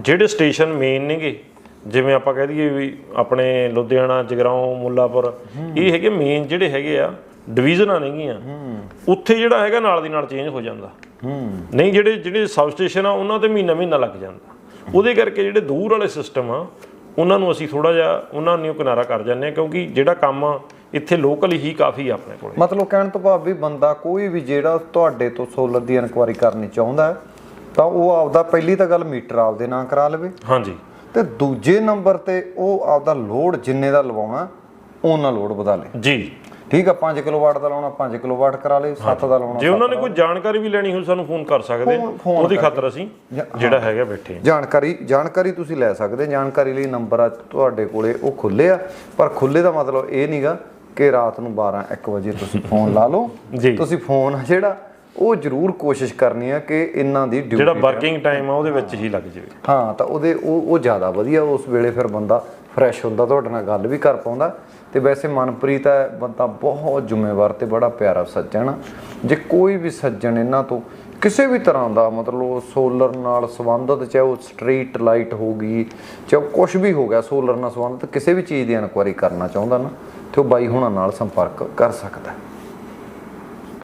ਜਿਹੜੇ ਸਟੇਸ਼ਨ ਮੇਨ ਨੇਗੇ ਜਿਵੇਂ ਆਪਾਂ ਕਹਿ ਦਈਏ ਵੀ ਆਪਣੇ ਲੁਧਿਆਣਾ ਜਗਰਾਉਂ ਮੁੱਲਾਪੁਰ ਇਹ ਹੈਗੇ ਮੇਨ ਜਿਹੜੇ ਹੈਗੇ ਆ ਡਿਵੀਜ਼ਨਾਂ ਨੇਗੀਆਂ। ਉੱਥੇ ਜਿਹੜਾ ਹੈਗਾ ਨਾਲ ਦੀ ਨਾਲ ਚੇਂਜ ਹੋ ਜਾਂਦਾ। ਨਹੀਂ ਜਿਹੜੇ ਜਿਹੜੇ ਸਬ ਸਟੇਸ਼ਨ ਆ ਉਹਨਾਂ ਤੇ ਮਹੀਨਾ ਮਹੀਨਾ ਲੱਗ ਜਾਂਦਾ। ਉਹਦੇ ਕਰਕੇ ਜਿਹੜੇ ਦੂਰ ਵਾਲੇ ਸਿਸਟਮ ਆ ਉਹਨਾਂ ਨੂੰ ਅਸੀਂ ਥੋੜਾ ਜਿਹਾ ਉਹਨਾਂ ਨੂੰ ਕਿਨਾਰਾ ਕਰ ਜਾਂਦੇ ਆ ਕਿਉਂਕਿ ਜਿਹੜਾ ਕੰਮ ਆ, ਇੱਥੇ ਲੋਕਲ ਹੀ ਕਾਫੀ ਆ ਆਪਣੇ ਕੋਲੇ। ਮਤਲਬ ਕਹਿਣ ਤੋਂ ਭਾਵ ਵੀ ਬੰਦਾ ਕੋਈ ਵੀ ਜਿਹੜਾ ਤੁਹਾਡੇ ਤੋਂ ਸੋਲਰ ਦੀ ਇਨਕੁਆਇਰੀ ਕਰਨੀ ਚਾਹੁੰਦਾ ਤਾਂ ਉਹ ਆਪਦਾ ਪਹਿਲੀ ਤਾਂ ਗੱਲ ਮੀਟਰ ਆਪਦੇ ਨਾਂ ਕਰਾ ਲਵੇ। ਹਾਂਜੀ। ਤੇ ਦੂਜੇ ਨੰਬਰ ਤੇ ਉਹ ਆਪਦਾ ਲੋਡ ਜਿੰਨੇ ਦਾ ਲਵਾਉਣਾ ਉਹਨਾਂ ਲੋਡ ਵਧਾ ਲੇ। ਜੀ। ਠੀਕ ਆ 5 ਕਿਲੋਵਾਟ ਦਾ ਲਾਉਣਾ 5 ਕਿਲੋਵਾਟ ਕਰਾ ਲੇ 7 ਦਾ ਲਾਉਣਾ ਜੇ ਉਹਨਾਂ ਨੇ ਕੋਈ ਜਾਣਕਾਰੀ ਵੀ ਲੈਣੀ ਹੋਵੇ ਸਾਨੂੰ ਫੋਨ ਕਰ ਸਕਦੇ ਉਹਦੀ ਖਾਤਰ ਅਸੀਂ ਜਿਹੜਾ ਹੈਗਾ ਬੈਠੇ। ਜਾਣਕਾਰੀ ਜਾਣਕਾਰੀ ਤੁਸੀਂ ਲੈ ਸਕਦੇ ਜਾਣਕਾਰੀ ਲਈ ਨੰਬਰ ਆ ਤੁਹਾਡੇ ਕੋਲੇ ਉਹ ਖੁੱਲੇ ਆ। ਪਰ ਖੁੱਲੇ ਦਾ ਮਤਲਬ ਇਹ ਨਹੀਂਗਾ ਕਿ ਰਾਤ ਨੂੰ 12 1 ਵਜੇ ਤੁਸੀਂ ਫੋਨ ਲਾ ਲਓ। ਤੁਸੀਂ ਫੋਨ ਜਿਹੜਾ ਉਹ ਜ਼ਰੂਰ ਕੋਸ਼ਿਸ਼ ਕਰਨੀ ਆ ਕਿ ਇਹਨਾਂ ਦੀ ਜਿਹੜਾ ਡਿਊਟੀ ਵਰਕਿੰਗ ਟਾਈਮ ਆ ਉਹਦੇ ਵਿੱਚ ਹੀ ਲੱਗ ਜਾਵੇ। ਹਾਂ ਤਾਂ ਉਹਦੇ ਉਹ ਉਹ ਜ਼ਿਆਦਾ ਵਧੀਆ ਉਸ ਵੇਲੇ ਫਿਰ ਬੰਦਾ ਫਰੈਸ਼ ਹੁੰਦਾ ਤੁਹਾਡੇ ਨਾਲ ਗੱਲ ਵੀ ਕਰ ਪਾਉਂਦਾ। ਤੇ ਵੈਸੇ ਮਨਪ੍ਰੀਤ ਹੈ ਬੰਦਾ ਬਹੁਤ ਜ਼ਿੰਮੇਵਾਰ ਤੇ ਬੜਾ ਪਿਆਰਾ ਸੱਜਣ ਜੇ ਕੋਈ ਵੀ ਸੱਜਣ ਇਹਨਾਂ ਤੋਂ ਕਿਸੇ ਵੀ ਤਰ੍ਹਾਂ ਦਾ ਮਤਲਬ ਸੋਲਰ ਨਾਲ ਸੰਬੰਧਿਤ ਚਾਹੇ ਉਹ ਸਟਰੀਟ ਲਾਈਟ ਹੋ ਗਈ ਚਾਹੇ ਕੁਝ ਵੀ ਹੋ ਗਿਆ ਸੋਲਰ ਨਾਲ ਸੰਬੰਧਿਤ ਕਿਸੇ ਵੀ ਚੀਜ਼ ਦੀ ਇਨਕੁਆਇਰੀ ਕਰਨਾ ਚਾਹੁੰਦਾ ਨਾ ਤੇ ਉਹ ਬਾਈ ਹੁਣਾਂ ਨਾਲ ਸੰਪਰਕ ਕਰ ਸਕਦਾ। ਹੈ